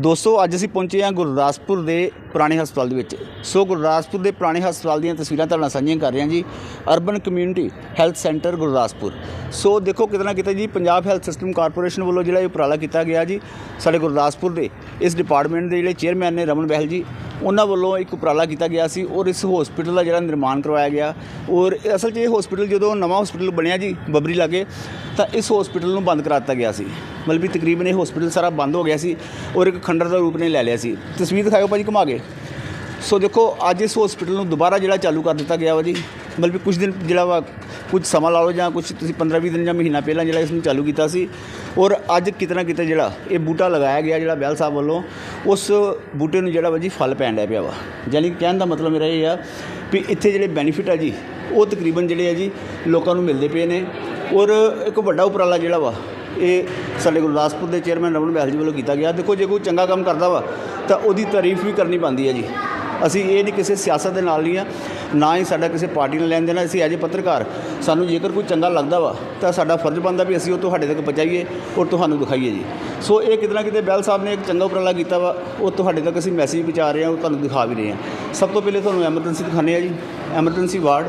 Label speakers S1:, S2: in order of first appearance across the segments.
S1: ਦੋਸਤੋ, ਅੱਜ ਅਸੀਂ ਪਹੁੰਚੇ ਹਾਂ ਗੁਰਦਾਸਪੁਰ ਦੇ ਪੁਰਾਣੇ ਹਸਪਤਾਲ ਦੇ ਵਿੱਚ। ਸੋ ਗੁਰਦਾਸਪੁਰ ਦੇ ਪੁਰਾਣੇ ਹਸਪਤਾਲ ਦੀਆਂ ਤਸਵੀਰਾਂ ਤੁਹਾਡੇ ਨਾਲ ਸਾਂਝੀਆਂ ਕਰ ਰਹੇ ਹਾਂ ਜੀ। Urban community health centre Gurdaspur. So ਦੇਖੋ ਕਿਤੇ ਨਾ ਕਿਤੇ ਜੀ, ਪੰਜਾਬ ਹੈਲਥ ਸਿਸਟਮ ਕਾਰਪੋਰੇਸ਼ਨ ਵੱਲੋਂ ਜਿਹੜਾ ਇਹ ਉਪਰਾਲਾ ਕੀਤਾ ਗਿਆ ਜੀ, ਸਾਡੇ ਗੁਰਦਾਸਪੁਰ ਦੇ। ਇਸ ਡਿਪਾਰਟਮੈਂਟ ਦੇ ਜਿਹੜੇ ਚੇਅਰਮੈਨ ਨੇ ਰਮਨ ਬਹਿਲ ਜੀ ਉਹਨਾਂ ਵੱਲੋਂ ਇੱਕ ਉਪਰਾਲਾ ਕੀਤਾ ਗਿਆ ਸੀ, ਔਰ ਇਸ ਹਸਪੀਟਲ ਦਾ ਜਿਹੜਾ ਨਿਰਮਾਣ ਕਰਵਾਇਆ ਗਿਆ। ਔਰ ਅਸਲ 'ਚ ਇਹ ਹਸਪੀਟਲ ਜਦੋਂ ਨਵਾਂ ਹਸਪੀਟਲ ਬਣਿਆ ਜੀ, ਬੱਬਰੀ ਲਾਗੇ, ਤਾਂ ਇਸ ਹਸਪੀਟਲ ਨੂੰ ਬੰਦ ਕਰਾ ਦਿੱਤਾ ਗਿਆ ਸੀ। ਮਤਲਬ ਵੀ ਤਕਰੀਬਨ ਇਹ ਹਸਪੀਟਲ ਸਾਰਾ ਬੰਦ ਹੋ ਗਿਆ ਸੀ, ਔਰ ਇੱਕ ਖੰਡਰ ਦਾ ਰੂਪ ਨੇ ਲੈ ਲਿਆ ਸੀ। ਤਸਵੀਰ ਦਿਖਾਓ ਭਾਜੀ ਘੁਮਾ ਕੇ। ਸੋ ਦੇਖੋ, ਅੱਜ ਇਸ ਹਸਪੀਟਲ ਨੂੰ ਦੁਬਾਰਾ ਜਿਹੜਾ ਚਾਲੂ ਕਰ ਦਿੱਤਾ ਗਿਆ ਵਾ ਜੀ, ਮਤਲਬ ਵੀ ਕੁਝ ਦਿਨ ਜਿਹੜਾ ਵਾ, ਕੁਝ ਸਮਾਂ ਲਾ ਲਓ ਜਾਂ ਕੁਝ ਤੁਸੀਂ 15 20 ਦਿਨ ਜਾਂ ਮਹੀਨਾ ਪਹਿਲਾਂ ਜਿਹੜਾ ਇਸ ਨੂੰ ਚਾਲੂ ਕੀਤਾ ਸੀ। ਔਰ ਅੱਜ ਕਿਤੇ ਨਾ ਕਿਤੇ ਜਿਹੜਾ ਇਹ ਬੂਟਾ ਲਗਾਇਆ ਗਿਆ, ਜਿਹੜਾ ਬੈਲ ਸਾਹਿਬ ਵੱਲੋਂ ਉਸ ਬੂਟੇ ਨੂੰ ਜਿਹੜਾ ਵਾ ਜੀ ਫਲ ਪੈਣ ਡਿਆ ਪਿਆ ਵਾ। ਯਾਨੀ ਕਿ ਕਹਿਣ ਦਾ ਮਤਲਬ ਮੇਰਾ ਇਹ ਆ ਵੀ ਇੱਥੇ ਜਿਹੜੇ ਬੈਨੀਫਿਟ ਆ ਜੀ, ਉਹ ਤਕਰੀਬਨ ਜਿਹੜੇ ਆ ਜੀ ਲੋਕਾਂ ਨੂੰ ਮਿਲਦੇ ਪਏ ਨੇ। ਔਰ ਇੱਕ ਵੱਡਾ ਉਪਰਾਲਾ ਜਿਹੜਾ ਵਾ, ਇਹ ਸਾਡੇ ਗੁਰਦਾਸਪੁਰ ਦੇ ਚੇਅਰਮੈਨ ਰਮਨ ਬਹਿਲ ਜੀ ਵੱਲੋਂ ਕੀਤਾ ਗਿਆ। ਦੇਖੋ, ਜੇ ਕੋਈ ਚੰਗਾ ਕੰਮ ਕਰਦਾ ਵਾ, ਤਾਂ ਉਹਦੀ ਤਾਰੀਫ ਵੀ ਕਰਨੀ ਪੈਂਦੀ ਹੈ ਜੀ। ਅਸੀਂ ਇਹ ਨਹੀਂ ਕਿਸੇ ਸਿਆਸਤ ਦੇ ਨਾਲ ਨਹੀਂ ਆ, ਨਾ ਹੀ ਸਾਡਾ ਕਿਸੇ ਪਾਰਟੀ ਨਾਲ ਲੈਣ ਦੇਣਾ, ਅਸੀਂ ਐਜ ਪੱਤਰਕਾਰ, ਸਾਨੂੰ ਜੇਕਰ ਕੋਈ ਚੰਗਾ ਲੱਗਦਾ ਵਾ, ਤਾਂ ਸਾਡਾ ਫਰਜ਼ ਬਣਦਾ ਵੀ ਅਸੀਂ ਉਹ ਤੁਹਾਡੇ ਤੱਕ ਪਹੁੰਚਾਈਏ ਔਰ ਤੁਹਾਨੂੰ ਦਿਖਾਈਏ ਜੀ। ਸੋ ਇਹ ਕਿਤੇ ਨਾ ਕਿਤੇ ਬੈਲ ਸਾਹਿਬ ਨੇ ਇੱਕ ਚੰਗਾ ਉਪਰਾਲਾ ਕੀਤਾ ਵਾ, ਉਹ ਤੁਹਾਡੇ ਤੱਕ ਅਸੀਂ ਮੈਸੇਜ ਪਹੁੰਚਾ ਰਹੇ ਹਾਂ, ਉਹ ਤੁਹਾਨੂੰ ਦਿਖਾ ਵੀ ਰਹੇ ਹਾਂ। ਸਭ ਤੋਂ ਪਹਿਲੇ ਤੁਹਾਨੂੰ ਐਮਰਜੈਂਸੀ ਦਿਖਾਉਂਦੇ ਆ ਜੀ, ਐਮਰਜੈਂਸੀ ਵਾਰਡ।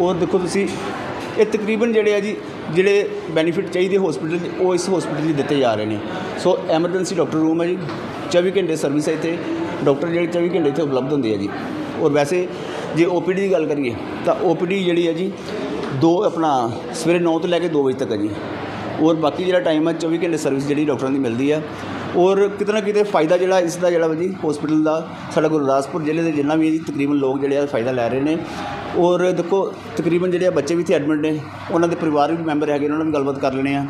S1: ਔਰ ਦੇਖੋ ਤੁਸੀਂ, ਇਹ ਤਕਰੀਬਨ ਜਿਹੜੇ ਆ ਜੀ, ਜਿਹੜੇ ਬੈਨੀਫਿਟ ਚਾਹੀਦੇ ਹਸਪੀਟਲ 'ਚ, ਉਹ ਇਸ ਹਸਪੀਟਲ 'ਚ ਦਿੱਤੇ ਜਾ ਰਹੇ ਨੇ। ਸੋ ਐਮਰਜੈਂਸੀ ਡਾਕਟਰ ਰੂਮ ਹੈ ਜੀ 24 ਘੰਟੇ ਸਰਵਿਸ ਹੈ ਇੱਥੇ। ਡਾਕਟਰ ਜਿਹੜੇ 24 ਘੰਟੇ ਇੱਥੇ ਉਪਲਬਧ ਹੁੰਦੇ ਆ ਜੀ। ਔਰ ਵੈਸੇ ਜੇ ਓਪੀਡੀ ਦੀ ਗੱਲ ਕਰੀਏ ਤਾਂ ਓਪੀਡੀ ਜਿਹੜੀ ਹੈ ਜੀ ਦੋ ਆਪਣਾ ਸਵੇਰੇ 9 ਤੋਂ ਲੈ ਕੇ 2 ਵਜੇ ਤੱਕ ਹੈ ਜੀ। ਔਰ ਬਾਕੀ ਜਿਹੜਾ ਟਾਈਮ ਹੈ 24 ਘੰਟੇ ਸਰਵਿਸ ਜਿਹੜੀ ਡਾਕਟਰਾਂ ਦੀ ਮਿਲਦੀ ਆ। ਔਰ ਕਿਤੇ ਨਾ ਕਿਤੇ ਫਾਇਦਾ ਜਿਹੜਾ ਇਸ ਦਾ ਜਿਹੜਾ ਜੀ ਹਸਪੀਟਲ ਦਾ ਸਾਡਾ ਗੁਰਦਾਸਪੁਰ ਜ਼ਿਲ੍ਹੇ ਦੇ ਜਿੰਨਾ ਵੀ ਹੈ ਜੀ ਤਕਰੀਬਨ ਲੋਕ ਜਿਹੜੇ ਆ ਫਾਇਦਾ ਲੈ ਰਹੇ ਨੇ। ਔਰ ਦੇਖੋ ਤਕਰੀਬਨ ਜਿਹੜੇ ਆ ਬੱਚੇ ਵੀ ਇੱਥੇ ਐਡਮਿਟ ਨੇ ਉਹਨਾਂ ਦੇ ਪਰਿਵਾਰ ਵੀ ਮੈਂਬਰ ਹੈਗੇ ਉਹਨਾਂ ਨਾਲ ਵੀ ਗੱਲਬਾਤ ਕਰ ਲੈਣੇ ਆ।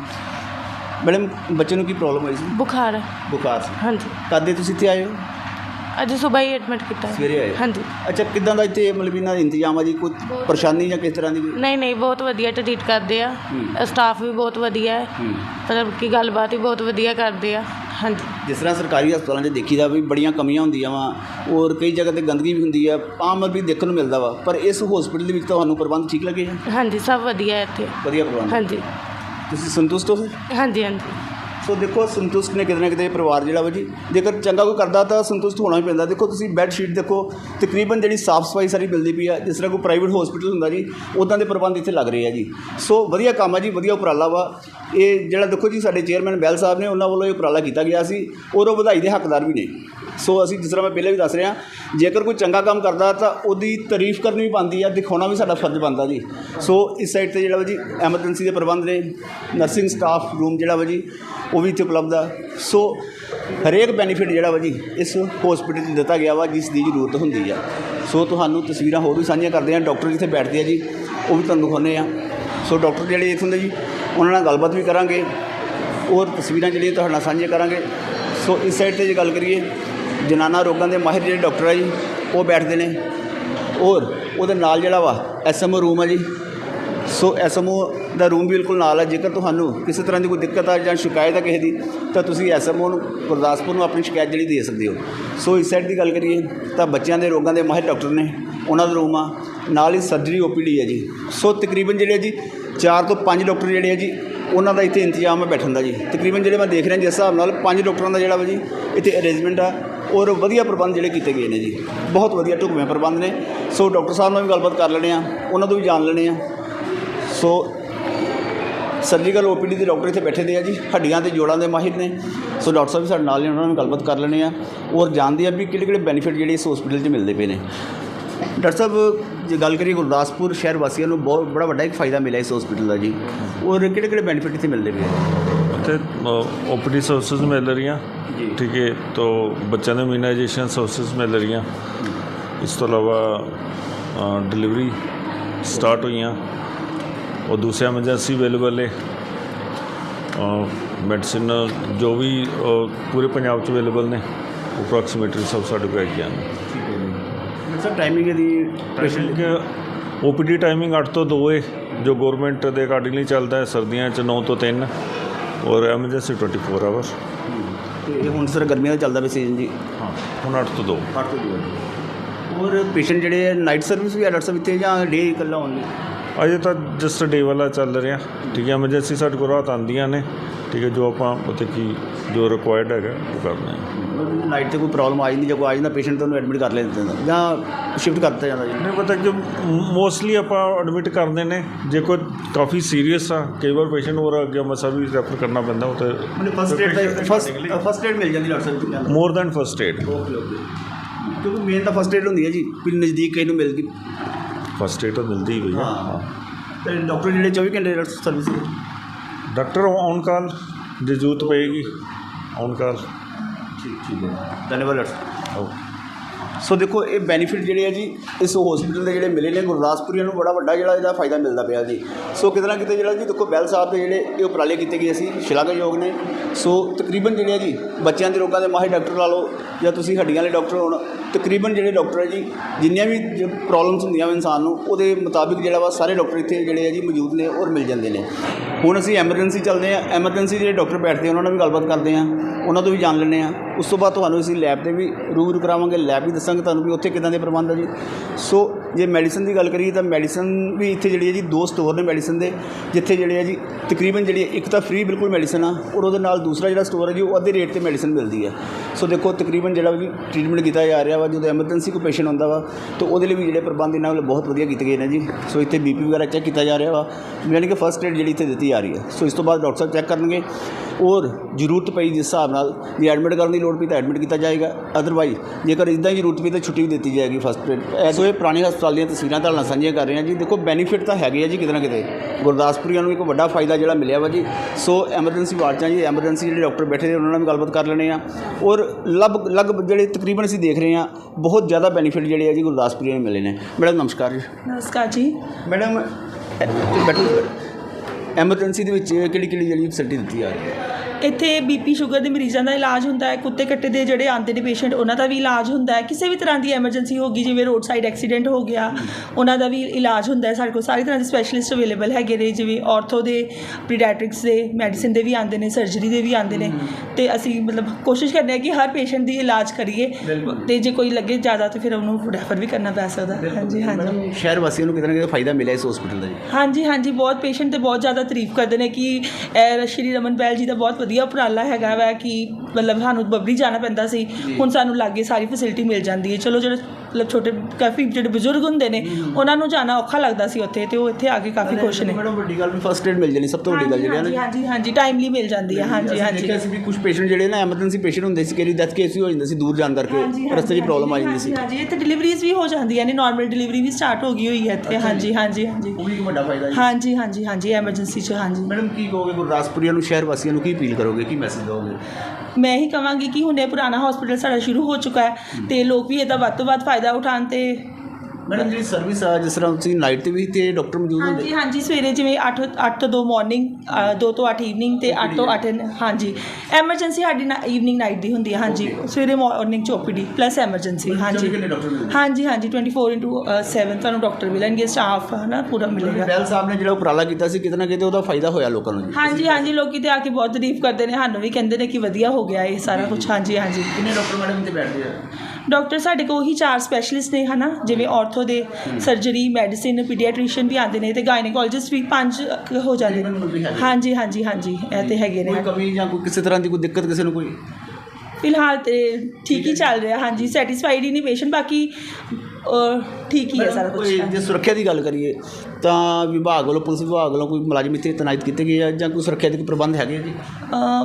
S1: ਮੈਡਮ ਬੱਚੇ ਨੂੰ ਕੀ ਪ੍ਰੋਬਲਮ ਹੋਈ ਸੀ?
S2: ਬੁਖਾਰ। ਹੈ
S1: ਬੁਖਾਰ
S2: ਹਾਂਜੀ।
S1: ਕਦੇ ਤੁਸੀਂ ਇੱਥੇ ਆਏ ਹੋ?
S2: ਅੱਜ ਸਵੇਰ ਹੀ ਐਡਮਿਟ ਕੀਤਾ। ਹੈ।
S1: ਸਵੇਰੇ ਆਏ।
S2: ਹਾਂਜੀ।
S1: ਅੱਛਾ ਕਿੱਦਾਂ ਦਾ ਇੱਥੇ ਮਤਲਬ ਇਹਨਾਂ ਦਾ ਇੰਤਜ਼ਾਮ ਆ ਜੀ? ਕੋਈ ਪਰੇਸ਼ਾਨੀ ਜਾਂ ਕਿਸ ਤਰ੍ਹਾਂ ਦੀ
S2: ਨਹੀਂ ਨਹੀਂ ਬਹੁਤ ਵਧੀਆ ਟਰੀਟ ਕਰਦੇ ਆ। ਸਟਾਫ ਵੀ ਬਹੁਤ ਵਧੀਆ ਹੈ।
S1: ਹੂੰ।
S2: ਮਤਲਬ ਕਿ ਗੱਲਬਾਤ ਵੀ ਬਹੁਤ ਵਧੀਆ ਕਰਦੇ ਆ। ਹਾਂਜੀ।
S1: ਜਿਸ ਤਰ੍ਹਾਂ ਸਰਕਾਰੀ ਹਸਪਤਾਲਾਂ 'ਚ ਦੇਖੀਦਾ ਵੀ ਬੜੀਆਂ ਕਮੀਆਂ ਹੁੰਦੀਆਂ ਵਾ ਔਰ ਕਈ ਜਗ੍ਹਾ ਤੇ ਗੰਦਗੀ ਵੀ ਹੁੰਦੀ ਆ ਆਮ ਵੀ ਦੇਖਣ ਨੂੰ ਮਿਲਦਾ ਵਾ। ਪਰ ਇਸ ਹਸਪੀਟਲ ਦੇ ਵਿੱਚ ਤੁਹਾਨੂੰ ਪ੍ਰਬੰਧ ਠੀਕ ਲੱਗੇ ਆ?
S2: ਹਾਂਜੀ ਸਭ ਵਧੀਆ ਹੈ ਇੱਥੇ।
S1: ਵਧੀਆ ਪ੍ਰਬੰਧ।
S2: ਹਾਂਜੀ।
S1: ਤੁਸੀਂ ਸੰਤੁਸ਼ਟ ਹੋ?
S2: ਹਾਂਜੀ ਹਾਂਜੀ।
S1: ਸੋ ਦੇਖੋ, ਸੰਤੁਸ਼ਟ ਨੇ ਕਿਤੇ ਨਾ ਕਿਤੇ ਪਰਿਵਾਰ ਜਿਹੜਾ ਵਾ ਜੀ, ਜੇਕਰ ਚੰਗਾ ਕੋਈ ਕਰਦਾ ਤਾਂ ਸੰਤੁਸ਼ਟ ਹੋਣਾ ਹੀ ਪੈਂਦਾ। ਦੇਖੋ, ਤੁਸੀਂ ਬੈੱਡ ਸ਼ੀਟ ਦੇਖੋ, ਤਕਰੀਬਨ ਜਿਹੜੀ ਸਾਫ਼ ਸਫ਼ਾਈ ਸਾਰੀ ਮਿਲਦੀ ਪਈ ਆ, ਜਿਸ ਤਰ੍ਹਾਂ ਕੋਈ ਪ੍ਰਾਈਵੇਟ ਹਸਪੀਟਲ ਹੁੰਦਾ ਜੀ ਉਦਾਂ ਦੇ ਪ੍ਰਬੰਧ ਇੱਥੇ ਲੱਗ ਰਹੇ ਆ ਜੀ। ਸੋ ਵਧੀਆ ਕੰਮ ਆ ਜੀ, ਵਧੀਆ ਉਪਰਾਲਾ ਵਾ। ਇਹ ਜਿਹੜਾ ਦੇਖੋ ਜੀ, ਸਾਡੇ ਚੇਅਰਮੈਨ ਬੈਲ ਸਾਹਿਬ ਨੇ, ਉਹਨਾਂ ਵੱਲੋਂ ਇਹ ਉਪਰਾਲਾ ਕੀਤਾ ਗਿਆ ਸੀ। ਔਰ ਉਹ ਵਧਾਈ ਦੇ ਹੱਕਦਾਰ ਵੀ ਨੇ। ਸੋ ਅਸੀਂ ਜਿਸ ਤਰ੍ਹਾਂ ਮੈਂ ਪਹਿਲੇ ਵੀ ਦੱਸ ਰਿਹਾ, ਜੇਕਰ ਕੋਈ ਚੰਗਾ ਕੰਮ ਕਰਦਾ ਤਾਂ ਉਹਦੀ ਤਾਰੀਫ ਕਰਨੀ ਵੀ ਬਣਦੀ ਆ, ਦਿਖਾਉਣਾ ਵੀ ਸਾਡਾ ਫਰਜ਼ ਬਣਦਾ ਜੀ। ਸੋ ਇਸ ਸਾਈਡ ਤੇ ਜਿਹੜਾ ਵਾ ਜੀ ਐਮਰਜੈਂਸੀ ਦੇ ਪ੍ਰਬੰਧ ਨੇ ਨਰਸਿੰਗ ਸਟਾਫ ਰੂਮ ਜਿਹੜਾ ਵਾ ਜੀ ਉਹ ਵੀ ਇੱਥੇ ਉਪਲਬਧ ਆ ਸੋ ਹਰੇਕ ਬੈਨੀਫਿਟ ਜਿਹੜਾ ਵਾ ਜੀ, ਇਸ ਹਸਪੀਟਲ 'ਚ ਦਿੱਤਾ ਗਿਆ ਵਾ, ਜਿਸ ਦੀ ਜ਼ਰੂਰਤ ਹੁੰਦੀ ਆ। ਸੋ ਤੁਹਾਨੂੰ ਤਸਵੀਰਾਂ ਹੋਰ ਵੀ ਸਾਂਝੀਆਂ ਕਰਦੇ ਆ। ਡਾਕਟਰ ਜਿੱਥੇ ਬੈਠਦੇ ਆ ਜੀ, ਉਹ ਵੀ ਤੁਹਾਨੂੰ ਦਿਖਾਉਂਦੇ ਆ। ਸੋ ਡਾਕਟਰ ਜਿਹੜੇ ਇੱਥੋਂ ਦੇ ਜੀ, ਉਹਨਾਂ ਨਾਲ ਗੱਲਬਾਤ ਵੀ ਕਰਾਂਗੇ। ਔਰ ਤਸਵੀਰਾਂ ਜਿਹੜੀਆਂ ਤੁਹਾਡੇ ਨਾਲ ਸਾਂਝੀਆਂ ਕਰਾਂਗੇ। ਸੋ ਇਸ ਸਾਈਡ ਤੇ ਜੇ ਗੱਲ ਕਰੀਏ, ਜਨਾਨਾ ਰੋਗਾਂ ਦੇ ਮਾਹਿਰ ਜਿਹੜੇ ਡਾਕਟਰ ਆ ਜੀ, ਉਹ ਬੈਠਦੇ ਨੇ। ਔਰ ਉਹਦੇ ਨਾਲ ਜਿਹੜਾ ਵਾ ਐਸਐਮਓ ਰੂਮ ਆ ਜੀ ਸੋ ਐਸਐਮਓ ਦਾ ਰੂਮ ਬਿਲਕੁਲ ਨਾਲ ਹੈ। ਜੇਕਰ ਤੁਹਾਨੂੰ ਕਿਸੇ ਤਰ੍ਹਾਂ ਦੀ ਕੋਈ ਦਿੱਕਤ ਆ ਜਾਂ ਸ਼ਿਕਾਇਤ ਆ ਕਿਸੇ ਦੀ, ਤਾਂ ਤੁਸੀਂ ਐਸਐਮਓ ਨੂੰ, ਗੁਰਦਾਸਪੁਰ ਨੂੰ ਆਪਣੀ ਸ਼ਿਕਾਇਤ ਜਿਹੜੀ ਦੇ ਸਕਦੇ ਹੋ। ਸੋ ਇਸ ਸਾਈਡ ਦੀ ਗੱਲ ਕਰੀਏ, ਤਾਂ ਬੱਚਿਆਂ ਦੇ ਰੋਗਾਂ ਦੇ ਮਾਹਿਰ ਡਾਕਟਰ ਨੇ ਉਹਨਾਂ ਦਾ ਰੂਮ ਆ। ਨਾਲ ਹੀ ਸਰਜਰੀ ਓਪੀਡੀ ਹੈ ਜੀ। ਸੋ ਤਕਰੀਬਨ ਜਿਹੜੇ ਆ ਜੀ 4 ਤੋਂ 5 ਡਾਕਟਰ ਜਿਹੜੇ ਆ ਜੀ, ਉਹਨਾਂ ਦਾ ਇੱਥੇ ਇੰਤਜ਼ਾਮ ਹੈ ਬੈਠਣ ਦਾ ਜੀ। ਤਕਰੀਬਨ ਜਿਹੜੇ ਮੈਂ ਦੇਖ ਰਿਹਾ ਜਿਸ ਹਿਸਾਬ ਨਾਲ ਪੰਜ ਡਾਕਟਰਾਂ ਦਾ ਜਿਹੜਾ ਵਾ ਜੀ, ਇੱਥੇ ਅਰੇਂਜਮੈਂਟ ਆ ਔਰ ਵਧੀਆ ਪ੍ਰਬੰਧ ਜਿਹੜੇ ਕੀਤੇ ਗਏ ਨੇ ਜੀ। ਬਹੁਤ ਵਧੀਆ ਢੁਕਵੇਂ ਪ੍ਰਬੰਧ ਨੇ। ਸੋ ਡਾਕਟਰ ਸਾਹਿਬ ਨਾਲ ਵੀ ਗੱਲਬਾਤ ਕਰ ਲੈਣੇ ਆ, ਉਹਨਾਂ ਤੋਂ ਵੀ ਜਾਣ ਲੈਣੇ ਆ। ਸੋ ਸਰਜੀਕਲ ਓਪੀਡੀ ਦੇ ਡਾਕਟਰ ਇੱਥੇ ਬੈਠੇ ਦੇ ਆ ਜੀ ਹੱਡੀਆਂ ਤੇ ਜੋੜਾਂ ਦੇ ਮਾਹਿਰ ਨੇ। ਸੋ ਡਾਕਟਰ ਸਾਹਿਬ ਵੀ ਸਾਡੇ ਨਾਲ ਨੇ ਉਹਨਾਂ ਨਾਲ ਗੱਲਬਾਤ ਕਰ ਲੈਣੇ ਆ। ਔਰ ਜਾਣਦੇ ਆ ਵੀ ਕਿਹੜੇ ਕਿਹੜੇ ਬੈਨੀਫਿਟ ਜਿਹੜੇ ਇਸ ਹਸਪੀਟਲ 'ਚ ਮਿਲਦੇ ਪਏ ਨੇ। ਡਾਕਟਰ ਸਾਹਿਬ ਜੇ ਗੱਲ ਕਰੀਏ ਗੁਰਦਾਸਪੁਰ ਸ਼ਹਿਰ ਵਾਸੀਆਂ ਨੂੰ ਬਹੁਤ ਬੜਾ ਵੱਡਾ ਇੱਕ ਫਾਇਦਾ ਮਿਲਿਆ ਇਸ ਹਸਪੀਟਲ ਦਾ ਜੀ। ਔਰ ਕਿਹੜੇ ਕਿਹੜੇ ਬੈਨੀਫਿਟ ਇੱਥੇ ਮਿਲਦੇ ਪਏ?
S3: ਉੱਥੇ ਓਪੀਡੀ ਸਰਵਿਸਿਜ਼ ਮਿਲ ਰਹੀਆਂ।
S1: ਜੀ।
S3: ਠੀਕ ਹੈ ਤੋਂ ਬੱਚਿਆਂ ਦੇ ਇਮਿਊਨਾਈਜੇਸ਼ਨ ਸਰਵਿਸਿਜ਼ ਮਿਲ ਰਹੀਆਂ। ਇਸ ਤੋਂ ਇਲਾਵਾ ਡਿਲੀਵਰੀ ਸਟਾਰਟ ਹੋਈਆਂ। ਉਹ ਦੂਸਰੇ ਐਮਰਜੈਂਸੀ ਅਵੇਲੇਬਲ ਹੈ ਮੈਡੀਸਿਨ ਜੋ ਵੀ ਪੂਰੇ ਪੰਜਾਬ 'ਚ ਅਵੇਲੇਬਲ ਨੇ ਅਪਰੋਕਸੀਮੇਟਲੀ ਸਭ ਸਾਡੇ ਕੋਲ ਹੈਗੀਆਂ ਨੇ।
S1: ਸਾਹਿਬ ਟਾਈਮਿੰਗ ਇਹਦੀ
S3: ਟਾਈਮਿੰਗ ਓਪੀਡੀ ਟਾਈਮਿੰਗ 8 ਤੋਂ 2 ਹੈ ਜੋ ਗਵਰਨਮੈਂਟ ਦੇ ਅਕੋਰਡਿੰਗਲੀ ਚੱਲਦਾ ਹੈ ਸਰਦੀਆਂ 'ਚ 9 ਤੋਂ 3 ਔਰ ਐਮਰਜੈਂਸੀ 24 ਆਵਰ
S1: ਤੇ ਇਹ ਹੁਣ ਸਰ ਗਰਮੀਆਂ ਦਾ ਚੱਲਦਾ ਪਿਆ ਸੀਜ਼ਨ ਜੀ।
S3: ਹਾਂ ਹੁਣ 8 ਤੋਂ 2
S1: ਅੱਠ ਤੋਂ ਦੋ। ਔਰ ਪੇਸ਼ੈਂਟ ਜਿਹੜੇ ਨਾਈਟ ਸਰਵਿਸ ਵੀ ਸਾਹਿਬ ਇੱਥੇ ਜਾਂ ਡੇ ਇਕੱਲਾ ਓਨਲੀ
S3: ਅਜੇ ਤਾਂ ਜਸਟ ਡੇ ਵਾਲਾ ਚੱਲ ਰਿਹਾ। ਠੀਕ ਹੈ ਐਮਰਜੈਂਸੀ ਸਾਡੇ ਕੋਲ ਰਾਤ ਆਉਂਦੀਆਂ ਨੇ। ਠੀਕ ਹੈ ਜੋ ਆਪਾਂ ਉੱਥੇ ਕੀ ਜੋ ਰਿਕੁਆਇਰਡ ਹੈਗਾ ਉਹ ਕਰਦੇ ਹਾਂ।
S1: ਨਾਈਟ ਤੇ ਕੋਈ ਪ੍ਰੋਬਲਮ ਆ ਜਾਂਦੀ ਜੇ ਕੋਈ ਆ ਜਾਂਦਾ ਪੇਸ਼ੈਂਟ ਤਾਂ ਉਹਨੂੰ ਐਡਮਿਟ ਕਰ ਲੈਂਦੇ ਨੇ ਜਾਂ ਸ਼ਿਫਟ ਕਰ ਦਿੱਤਾ ਜਾਂਦਾ ਜੀ?
S3: ਨਹੀਂ ਪਤਾ ਕਿ ਮੋਸਟਲੀ ਆਪਾਂ ਐਡਮਿਟ ਕਰਦੇ ਨੇ। ਜੇ ਕੋਈ ਕਾਫੀ ਸੀਰੀਅਸ ਆ ਕਈ ਵਾਰ ਪੇਸ਼ੈਂਟ ਹੋਰ ਅੱਗੇ ਮਸਾ ਵੀ ਰੈਫਰ ਕਰਨਾ ਪੈਂਦਾ ਉਹ ਤੇ
S1: ਫਸਟ ਏਡ ਦਾ ਫਸਟ ਫਸਟ ਏਡ ਮਿਲ ਜਾਂਦੀ ਡਾਕਟਰ ਸਾਹਿਬ ਕੋਲ
S3: more than first aid
S1: okay okay ਕਿਉਂਕਿ ਮੇਨ ਤਾਂ ਫਸਟ ਏਡ ਹੁੰਦੀ ਹੈ ਜੀ। ਵੀ ਨਜ਼ਦੀਕ ਕਈ ਨੂੰ ਮਿਲ ਗਈ।
S3: ਫਸਟ ਏਡ ਤਾਂ ਮਿਲਦੀ ਹੀ ਭਈਆ
S1: ਹਾਂ ਤੇ ਡਾਕਟਰ ਜਿਹੜੇ 24 ਘੰਟੇ ਸਰਵਿਸ
S3: ਡਾਕਟਰ ਔਨ ਕਾਲ ਜੇ ਜ਼ਰੂਰਤ ਪਏਗੀ ਔਨ ਕਾਲ
S1: ਠੀਕ ਠੀਕ ਹੈ ਧੰਨਵਾਦ ਡਾਕਟਰ ਸਾਹਿਬ।
S3: ਓਕੇ
S1: ਸੋ ਦੇਖੋ, ਇਹ ਬੈਨੀਫਿਟ ਜਿਹੜੇ ਆ ਜੀ, ਇਸ ਹਸਪੀਟਲ ਦੇ ਜਿਹੜੇ ਮਿਲੇ ਨੇ, ਗੁਰਦਾਸਪੁਰੀਆਂ ਨੂੰ ਬੜਾ ਵੱਡਾ ਜਿਹੜਾ ਇਹਦਾ ਫਾਇਦਾ ਮਿਲਦਾ ਪਿਆ ਜੀ। ਸੋ ਕਿਤੇ ਨਾ ਕਿਤੇ ਜਿਹੜਾ ਜੀ, ਦੇਖੋ, ਬੈਲ ਸਾਹਿਬ ਦੇ ਜਿਹੜੇ ਇਹ ਉਪਰਾਲੇ ਕੀਤੇ ਗਏ ਸੀ, ਸ਼ਲਾਘਾਯੋਗ ਨੇ। ਸੋ ਤਕਰੀਬਨ ਜਿਹੜੇ ਆ ਜੀ, ਬੱਚਿਆਂ ਦੇ ਰੋਗਾਂ ਦੇ ਮਾਹਿਰ ਡਾਕਟਰ ਲਾ ਲਓ, ਜਾਂ ਤੁਸੀਂ ਹੱਡੀਆਂ ਵਾਲੇ ਡਾਕਟਰ ਹੋਣ, ਤਕਰੀਬਨ ਜਿਹੜੇ ਡਾਕਟਰ ਹੈ ਜੀ, ਜਿੰਨੀਆਂ ਵੀ ਪ੍ਰੋਬਲਮਸ ਹੁੰਦੀਆਂ ਵਾ ਇਨਸਾਨ ਨੂੰ, ਉਹਦੇ ਮੁਤਾਬਿਕ ਜਿਹੜਾ ਵਾ ਸਾਰੇ ਡਾਕਟਰ ਇੱਥੇ ਜਿਹੜੇ ਆ ਜੀ, ਮੌਜੂਦ ਨੇ, ਔਰ ਮਿਲ ਜਾਂਦੇ ਨੇ। ਹੁਣ ਅਸੀਂ ਐਮਰਜੈਂਸੀ ਚੱਲਦੇ ਆ ਐਮਰਜੈਂਸੀ ਜਿਹੜੇ ਡਾਕਟਰ ਬੈਠਦੇ ਆ, ਉਹਨਾਂ ਨਾਲ ਵੀ ਗੱਲਬਾਤ ਕਰਦੇ ਆ, ਉਹਨਾਂ ਤੋਂ ਵੀ ਜਾਣ ਲੈਂਦੇ ਆ। ਉਸ ਤੋਂ ਬਾਅਦ ਤੁਹਾਨੂੰ ਅਸੀਂ ਲੈਬ ਤੇ ਵੀ ਰੂਬਰੂ ਕਰਾਵਾਂਗੇ। ਲੈਬ ਵੀ ਦੱਸਾਂਗੇ ਤੁਹਾਨੂੰ ਵੀ ਉੱਥੇ ਕਿਦਾਂ ਦੇ ਪ੍ਰਬੰਧ ਆ ਜੀ। ਸੋ ਜੇ ਮੈਡੀਸਨ ਦੀ ਗੱਲ ਕਰੀਏ ਤਾਂ ਮੈਡੀਸਨ ਵੀ ਇੱਥੇ ਜਿਹੜੀ ਹੈ ਜੀ, ਦੋ ਸਟੋਰ ਨੇ ਮੈਡੀਸਨ ਦੇ, ਜਿੱਥੇ ਜਿਹੜੇ ਆ ਜੀ, ਤਕਰੀਬਨ ਜਿਹੜੀ ਇੱਕ ਤਾਂ ਫ੍ਰੀ ਬਿਲਕੁਲ ਮੈਡੀਸਨ ਆ, ਔਰ ਉਹਦੇ ਨਾਲ ਦੂਸਰਾ ਜਿਹੜਾ ਸਟੋਰ ਹੈ ਜੀ, ਉਹ ਅੱਧੇ ਰੇਟ ਤੇ ਮੈਡੀਸਨ ਮਿਲਦੀ ਹੈ ਸੋ ਦੇਖੋ, ਤਕਰੀਬਨ ਜਿਹੜਾ ਵੀ ਟ੍ਰੀਟਮੈਂਟ ਕੀਤਾ ਜਾ ਰਿਹਾ ਵਾ, ਜਦੋਂ ਐਮਰਜੈਂਸੀ ਕੋਈ ਪੇਸ਼ੈਂਟ ਹੁੰਦਾ ਵਾ, ਤਾਂ ਉਹਦੇ ਲਈ ਵੀ ਜਿਹੜੇ ਪ੍ਰਬੰਧ ਇਹਨਾਂ ਵੱਲੋਂ ਬਹੁਤ ਵਧੀਆ ਕੀਤੇ ਗਏ ਨੇ ਜੀ। ਸੋ ਇੱਥੇ ਬੀਪੀ ਵਗੈਰਾ ਚੈੱਕ ਕੀਤਾ ਜਾ ਰਿਹਾ ਵਾ, ਯਾਨੀ ਕਿ ਫਸਟ ਏਡ ਜਿਹੜੀ ਇੱਥੇ ਦਿੱਤੀ ਜਾ ਰਹੀ ਹੈ ਸੋ ਇਸ ਤੋਂ ਬਾਅਦ ਡਾਕਟਰ ਸਾਹਿਬ ਚੈੱਕ ਕਰਨਗੇ, ਔਰ ਜ਼ਰੂਰਤ ਪਈ ਜਿਸ ਹਿਸਾਬ ਨਾਲ, ਜੇ ਐਡਮਿਟ ਕਰਨ ਦੀ ਲੋੜ ਪਈ ਤਾਂ ਐਡਮਿਟ ਕੀਤਾ ਜਾਏਗਾ। ਅਦਰਵਾਈਜ਼ ਜੇਕਰ ਇਦਾਂ ਹੀ ਜ਼ਰੂਰਤ ਪਈ ਤਾਂ ਛੁੱਟੀ ਵੀ ਦਿੱਤੀ ਜਾਏਗੀ ਫਸਟ ਏਡ ਸੋ ਇਹ ਪੁਰਾਣੇ ਹਸਪਤਾਲ ਦੀਆਂ ਤਸਵੀਰਾਂ ਤੁਹਾਡੇ ਨਾਲ ਸਾਂਝੀਆਂ ਕਰ ਰਹੇ ਹਾਂ ਜੀ। ਦੇਖੋ ਬੈਨੀਫਿਟ ਤਾਂ ਹੈਗੇ ਆ ਜੀ ਕਿਤੇ ਨਾ ਕਿਤੇ। ਗੁਰਦਾਸਪੁਰੀਆਂ ਨੂੰ ਇੱਕ ਵੱਡਾ ਫਾਇਦਾ ਜਿਹੜਾ ਮਿਲਿਆ ਵਾ ਜੀ। ਸੋ ਐਮਰਜੈਂਸੀ ਵਾਰਡ ਜੀ ਐਮਰਜੈਂਸੀ ਜਿਹੜੇ ਡਾਕਟਰ ਬੈਠੇ ਨੇ ਉਹਨਾਂ ਨਾਲ ਵੀ ਗੱਲਬਾਤ ਕਰ ਲੈਣੇ ਆ ਔਰ ਲਗ ਲਗ ਜਿਹੜੇ ਤਕਰੀਬਨ ਅਸੀਂ ਦੇਖ ਰਹੇ ਹਾਂ ਬਹੁਤ ਜ਼ਿਆਦਾ ਬੈਨੀਫਿਟ ਜਿਹੜੇ ਆ ਜੀ ਗੁਰਦਾਸਪੁਰੀਆਂ ਨੂੰ ਮਿਲੇ ਨੇ। ਮੈਡਮ ਨਮਸਕਾਰ ਜੀ।
S4: ਨਮਸਕਾਰ ਜੀ।
S1: ਮੈਡਮ ਬੈਠੋ। ਐਮਰਜੈਂਸੀ ਦੇ ਵਿੱਚ ਕਿਹੜੀ ਕਿਹੜੀ ਜਿਹੜੀ ਫੈਸਿਲਿਟੀ ਦਿੱਤੀ ਜਾ ਰਹੀ ਹੈ
S4: ਇੱਥੇ ਬੀਪੀ ਸ਼ੂਗਰ ਦੇ ਮਰੀਜ਼ਾਂ ਦਾ ਇਲਾਜ ਹੁੰਦਾ ਹੈ ਕੁੱਤੇ ਕੱਟੇ ਦੇ ਜਿਹੜੇ ਆਉਂਦੇ ਨੇ ਪੇਸ਼ੈਂਟ ਉਹਨਾਂ ਦਾ ਵੀ ਇਲਾਜ ਹੁੰਦਾ ਹੈ। ਕਿਸੇ ਵੀ ਤਰ੍ਹਾਂ ਦੀ ਐਮਰਜੈਂਸੀ ਹੋ ਗਈ ਜਿਵੇਂ ਰੋਡ ਸਾਈਡ ਐਕਸੀਡੈਂਟ ਹੋ ਗਿਆ ਉਹਨਾਂ ਦਾ ਵੀ ਇਲਾਜ ਹੁੰਦਾ ਹੈ ਸਾਡੇ ਕੋਲ। ਸਾਰੀ ਤਰ੍ਹਾਂ ਦੇ ਸਪੈਸ਼ਲਿਸਟ ਅਵੇਲੇਬਲ ਹੈਗੇ ਨੇ ਜਿਵੇਂ ਆਰਥੋ ਦੇ ਪੀਡੀਆਟ੍ਰਿਕਸ ਦੇ ਮੈਡੀਸਿਨ ਦੇ ਵੀ ਆਉਂਦੇ ਨੇ ਸਰਜਰੀ ਦੇ ਵੀ ਆਉਂਦੇ ਨੇ। ਤੇ ਅਸੀਂ ਮਤਲਬ ਕੋਸ਼ਿਸ਼ ਕਰਦੇ ਹਾਂ ਕਿ ਹਰ ਪੇਸ਼ੈਂਟ ਦੀ ਇਲਾਜ ਕਰੀਏ। ਤੇ ਜੇ ਕੋਈ ਲੱਗੇ ਜ਼ਿਆਦਾ ਤਾਂ ਫਿਰ ਉਹਨੂੰ ਰੈਫਰ ਵੀ ਕਰਨਾ ਪੈ ਸਕਦਾ। ਹਾਂਜੀ ਹਾਂਜੀ।
S1: ਸ਼ਹਿਰ ਵਾਸੀਆਂ ਨੂੰ ਕਿਤੇ ਨਾ ਕਿਤੇ ਫਾਇਦਾ ਮਿਲਿਆ ਇਸ ਹਸਪੀਟਲ ਦਾ ਜੀ?
S4: ਹਾਂਜੀ ਹਾਂਜੀ। ਬਹੁਤ ਪੇਸ਼ੈਂਟ ਤੇ ਬਹੁਤ ਜ਼ਿਆਦਾ ਤਾਰੀਫ ਕਰਦੇ ਨੇ ਕਿ ਸ਼੍ਰੀ ਰਮਨ ਬੈਲ ਜੀ ਦਾ ਬਹੁਤ ਵਧੀਆ ਉਪਰਾਲਾ ਹੈਗਾ ਵਾ ਕਿ ਮਤਲਬ ਸਾਨੂੰ ਬੱਬਰੀ ਜਾਣਾ ਪੈਂਦਾ ਸੀ। ਹੁਣ ਸਾਨੂੰ ਲਾਗੇ ਸਾਰੀ ਫੈਸਿਲਿਟੀ ਮਿਲ ਜਾਂਦੀ ਹੈ। ਚਲੋ ਜਿਹੜੇ ਮਤਲਬ ਛੋਟੇ ਕਾਫੀ ਜਿਹੜੇ ਬਜ਼ੁਰਗ ਹੁੰਦੇ ਨੇ ਉਹਨਾਂ ਨੂੰ ਜਾਣਾ ਔਖਾ ਲੱਗਦਾ ਸੀ ਉੱਥੇ ਤੇ ਉਹ ਇੱਥੇ ਆ ਕੇ ਕਾਫੀ ਖੁਸ਼ ਨੇ।
S1: ਮੈਡਮ ਵੱਡੀ ਗੱਲ ਵੀ ਫਸਟ ਏਡ ਮਿਲ ਜਾਣੀ ਸਭ ਤੋਂ ਵੱਡੀ ਗੱਲ ਜਿਹੜੀ ਹੈ
S4: ਹਾਂਜੀ
S1: ਨਾ।
S4: ਹਾਂਜੀ ਹਾਂਜੀ ਟਾਈਮਲੀ ਮਿਲ ਜਾਂਦੀ ਹੈ। ਹਾਂਜੀ ਹਾਂਜੀ।
S1: ਦੇਖਿਆ ਸੀ ਵੀ ਕੁਝ ਪੇਸ਼ੈਂਟ ਜਿਹੜੇ ਨਾ ਐਮਰਜੈਂਸੀ ਪੇਸ਼ੈਂਟ ਹੁੰਦੇ ਸੀ ਕਿ ਡੈਥ ਕੇਸ ਵੀ ਹੋ ਜਾਂਦਾ ਸੀ ਦੂਰ ਜਾਣ ਕਰਕੇ ਰਸਤੇ 'ਚ ਪ੍ਰੋਬਲਮ ਆ ਜਾਂਦੀ ਸੀ।
S4: ਹਾਂਜੀ ਇੱਥੇ ਡਿਲੀਵਰੀਜ਼ ਵੀ ਹੋ ਜਾਂਦੀਆਂ ਨੇ ਨਾਰਮਲ ਡਿਲੀਵਰੀ ਵੀ ਸਟਾਰਟ ਹੋ ਗਈ ਹੋਈ ਹੈ ਇੱਥੇ। ਹਾਂਜੀ ਹਾਂਜੀ ਹਾਂਜੀ।
S1: ਉਹ ਵੀ ਇੱਕ ਵੱਡਾ ਫਾਇਦਾ ਜੀ।
S4: ਹਾਂਜੀ ਹਾਂਜੀ ਹਾਂਜੀ ਐਮਰਜੈਂਸੀ 'ਚ ਹਾਂਜੀ।
S1: ਮੈਡਮ ਕੀ ਕਹੋਗੇ ਗੁਰਦਾਸਪੁਰੀਆਂ ਨੂੰ ਸ਼ਹਿਰ ਵਾਸੀਆਂ ਨੂੰ ਕੀ ਅਪੀਲ ਕਰੋਗੇ ਕੀ ਮੈਸੇਜ ਦਿਓਗੇ
S4: ਮੈਂ ਇਹੀ ਕਹਾਂਗੀ ਕਿ ਹੁਣ ਇਹ ਪੁਰਾਣਾ ਹਸਪੀਟਲ ਸਾਡਾ ਸ਼ੁਰੂ ਹੋ ਚੁੱਕਾ ਹੈ ਤੇ ਲੋਕ ਵੀ ਇਹਦਾ ਵੱਧ ਤੋਂ ਵੱਧ ਫਾਇਦਾ ਉਠਾਉਣ ਤੇ
S1: ਮੈਡਮ ਜਿਹੜੀ ਸਰਵਿਸ ਆ ਜਿਸ ਤਰ੍ਹਾਂ ਤੁਸੀਂ ਨਾਈਟ ਤੇ ਵੀ ਤੇ ਡਾਕਟਰ ਮੌਜੂਦ ਹੁੰਦੇ।
S4: ਹਾਂਜੀ ਹਾਂਜੀ ਸਵੇਰੇ ਜਿਵੇਂ 8 8 ਤੋਂ 2 ਮਾਰਨਿੰਗ 2 ਤੋਂ 8 ਈਵਨਿੰਗ ਤੇ 8 ਤੋਂ 8 ਹਾਂਜੀ। ਐਮਰਜੈਂਸੀ ਸਾਡੀ ਨਾ ਈਵਨਿੰਗ ਨਾਈਟ ਦੀ ਹੁੰਦੀ ਹੈ ਹਾਂਜੀ। ਸਵੇਰੇ ਮਾਰਨਿੰਗ ਚ ਓਪੀਡੀ ਪਲੱਸ ਐਮਰਜੈਂਸੀ ਹਾਂਜੀ। ਹਾਂਜੀ ਹਾਂਜੀ 24/7 ਤੁਹਾਨੂੰ ਡਾਕਟਰ ਮਿਲਣਗੇ ਸਟਾਫ ਹੈ ਨਾ ਪੂਰਾ ਮਿਲੇਗਾ।
S1: ਬੈਲ ਸਾਹਿਬ ਨੇ ਜਿਹੜਾ ਉਪਰਾਲਾ ਕੀਤਾ ਸੀ ਕਿਤੇ ਨਾ ਕਿਤੇ ਉਹਦਾ ਫਾਇਦਾ ਹੋਇਆ ਲੋਕਾਂ ਨੂੰ
S4: ਹਾਂਜੀ ਹਾਂਜੀ ਲੋਕੀ ਤੇ ਆ ਕੇ ਬਹੁਤ ਤਾਰੀਫ ਕਰਦੇ ਨੇ ਸਾਨੂੰ ਵੀ ਕਹਿੰਦੇ ਨੇ ਕਿ ਵਧੀਆ ਹੋ ਗਿਆ ਇਹ ਸਾਰਾ ਕੁਝ ਹਾਂਜੀ ਹਾਂਜੀ।
S1: ਕਿੰਨੇ ਡਾਕਟਰ ਮੈਡਮ ਇੱਥੇ ਬੈਠਦੇ ਆ?
S4: ਡਾਕਟਰ ਸਾਡੇ ਕੋਲ ਹੀ ਚਾਰ ਸਪੈਸ਼ਲਿਸਟ ਨੇ ਹਨਾ ਜਿਵੇਂ ਆਰਥੋ ਦੇ ਸਰਜਰੀ ਮੈਡੀਸਿਨ ਪੀਡੀਆਟ੍ਰੀਸ਼ੀਅਨ ਵੀ ਆਉਂਦੇ ਨੇ ਤੇ ਗਾਇਨੇਕੋਲੋਜਿਸਟ ਵੀ ਪੰਜ ਕੁ ਹੋ ਜਾਂਦੇ ਨੇ। ਹਾਂਜੀ ਹਾਂਜੀ ਹਾਂਜੀ ਇਹ ਤੇ ਹੈਗੇ
S1: ਕੋਈ
S4: ਨੇ
S1: ਕਮੀ ਜਾਂ ਕੋਈ ਕਿਸੇ ਤਰ੍ਹਾਂ ਦੀ ਕੋਈ ਦਿੱਕਤ ਕਿਸੇ ਨੂੰ ਕੋਈ?
S4: ਫਿਲਹਾਲ ਤੇ ਠੀਕ ਹੀ ਚੱਲ ਰਿਹਾ ਹਾਂਜੀ ਸੈਟੀਸਫਾਈਡ ਹੀ ਨਹੀਂ ਪੇਸ਼ੈਂਟ ਬਾਕੀ ਅਹ, ਠੀਕ ਹੀ ਹੈ ਸਾਰਾ ਕੁਝ
S1: ਕੋਈ ਜੇ ਸੁਰੱਖਿਆ ਦੀ ਗੱਲ ਕਰੀਏ ਤਾਂ ਵਿਭਾਗ ਵੱਲੋਂ ਪੁਲਿਸ ਵਿਭਾਗ ਵੱਲੋਂ ਕੋਈ ਮੁਲਾਜ਼ਮ ਇੱਥੇ ਤੈਨਾਤ ਕੀਤੇ ਗਏ ਆ ਜਾਂ ਕੋਈ ਸੁਰੱਖਿਆ ਦੇ ਕੋਈ ਪ੍ਰਬੰਧ ਹੈਗੇ ਆ ਜੀ?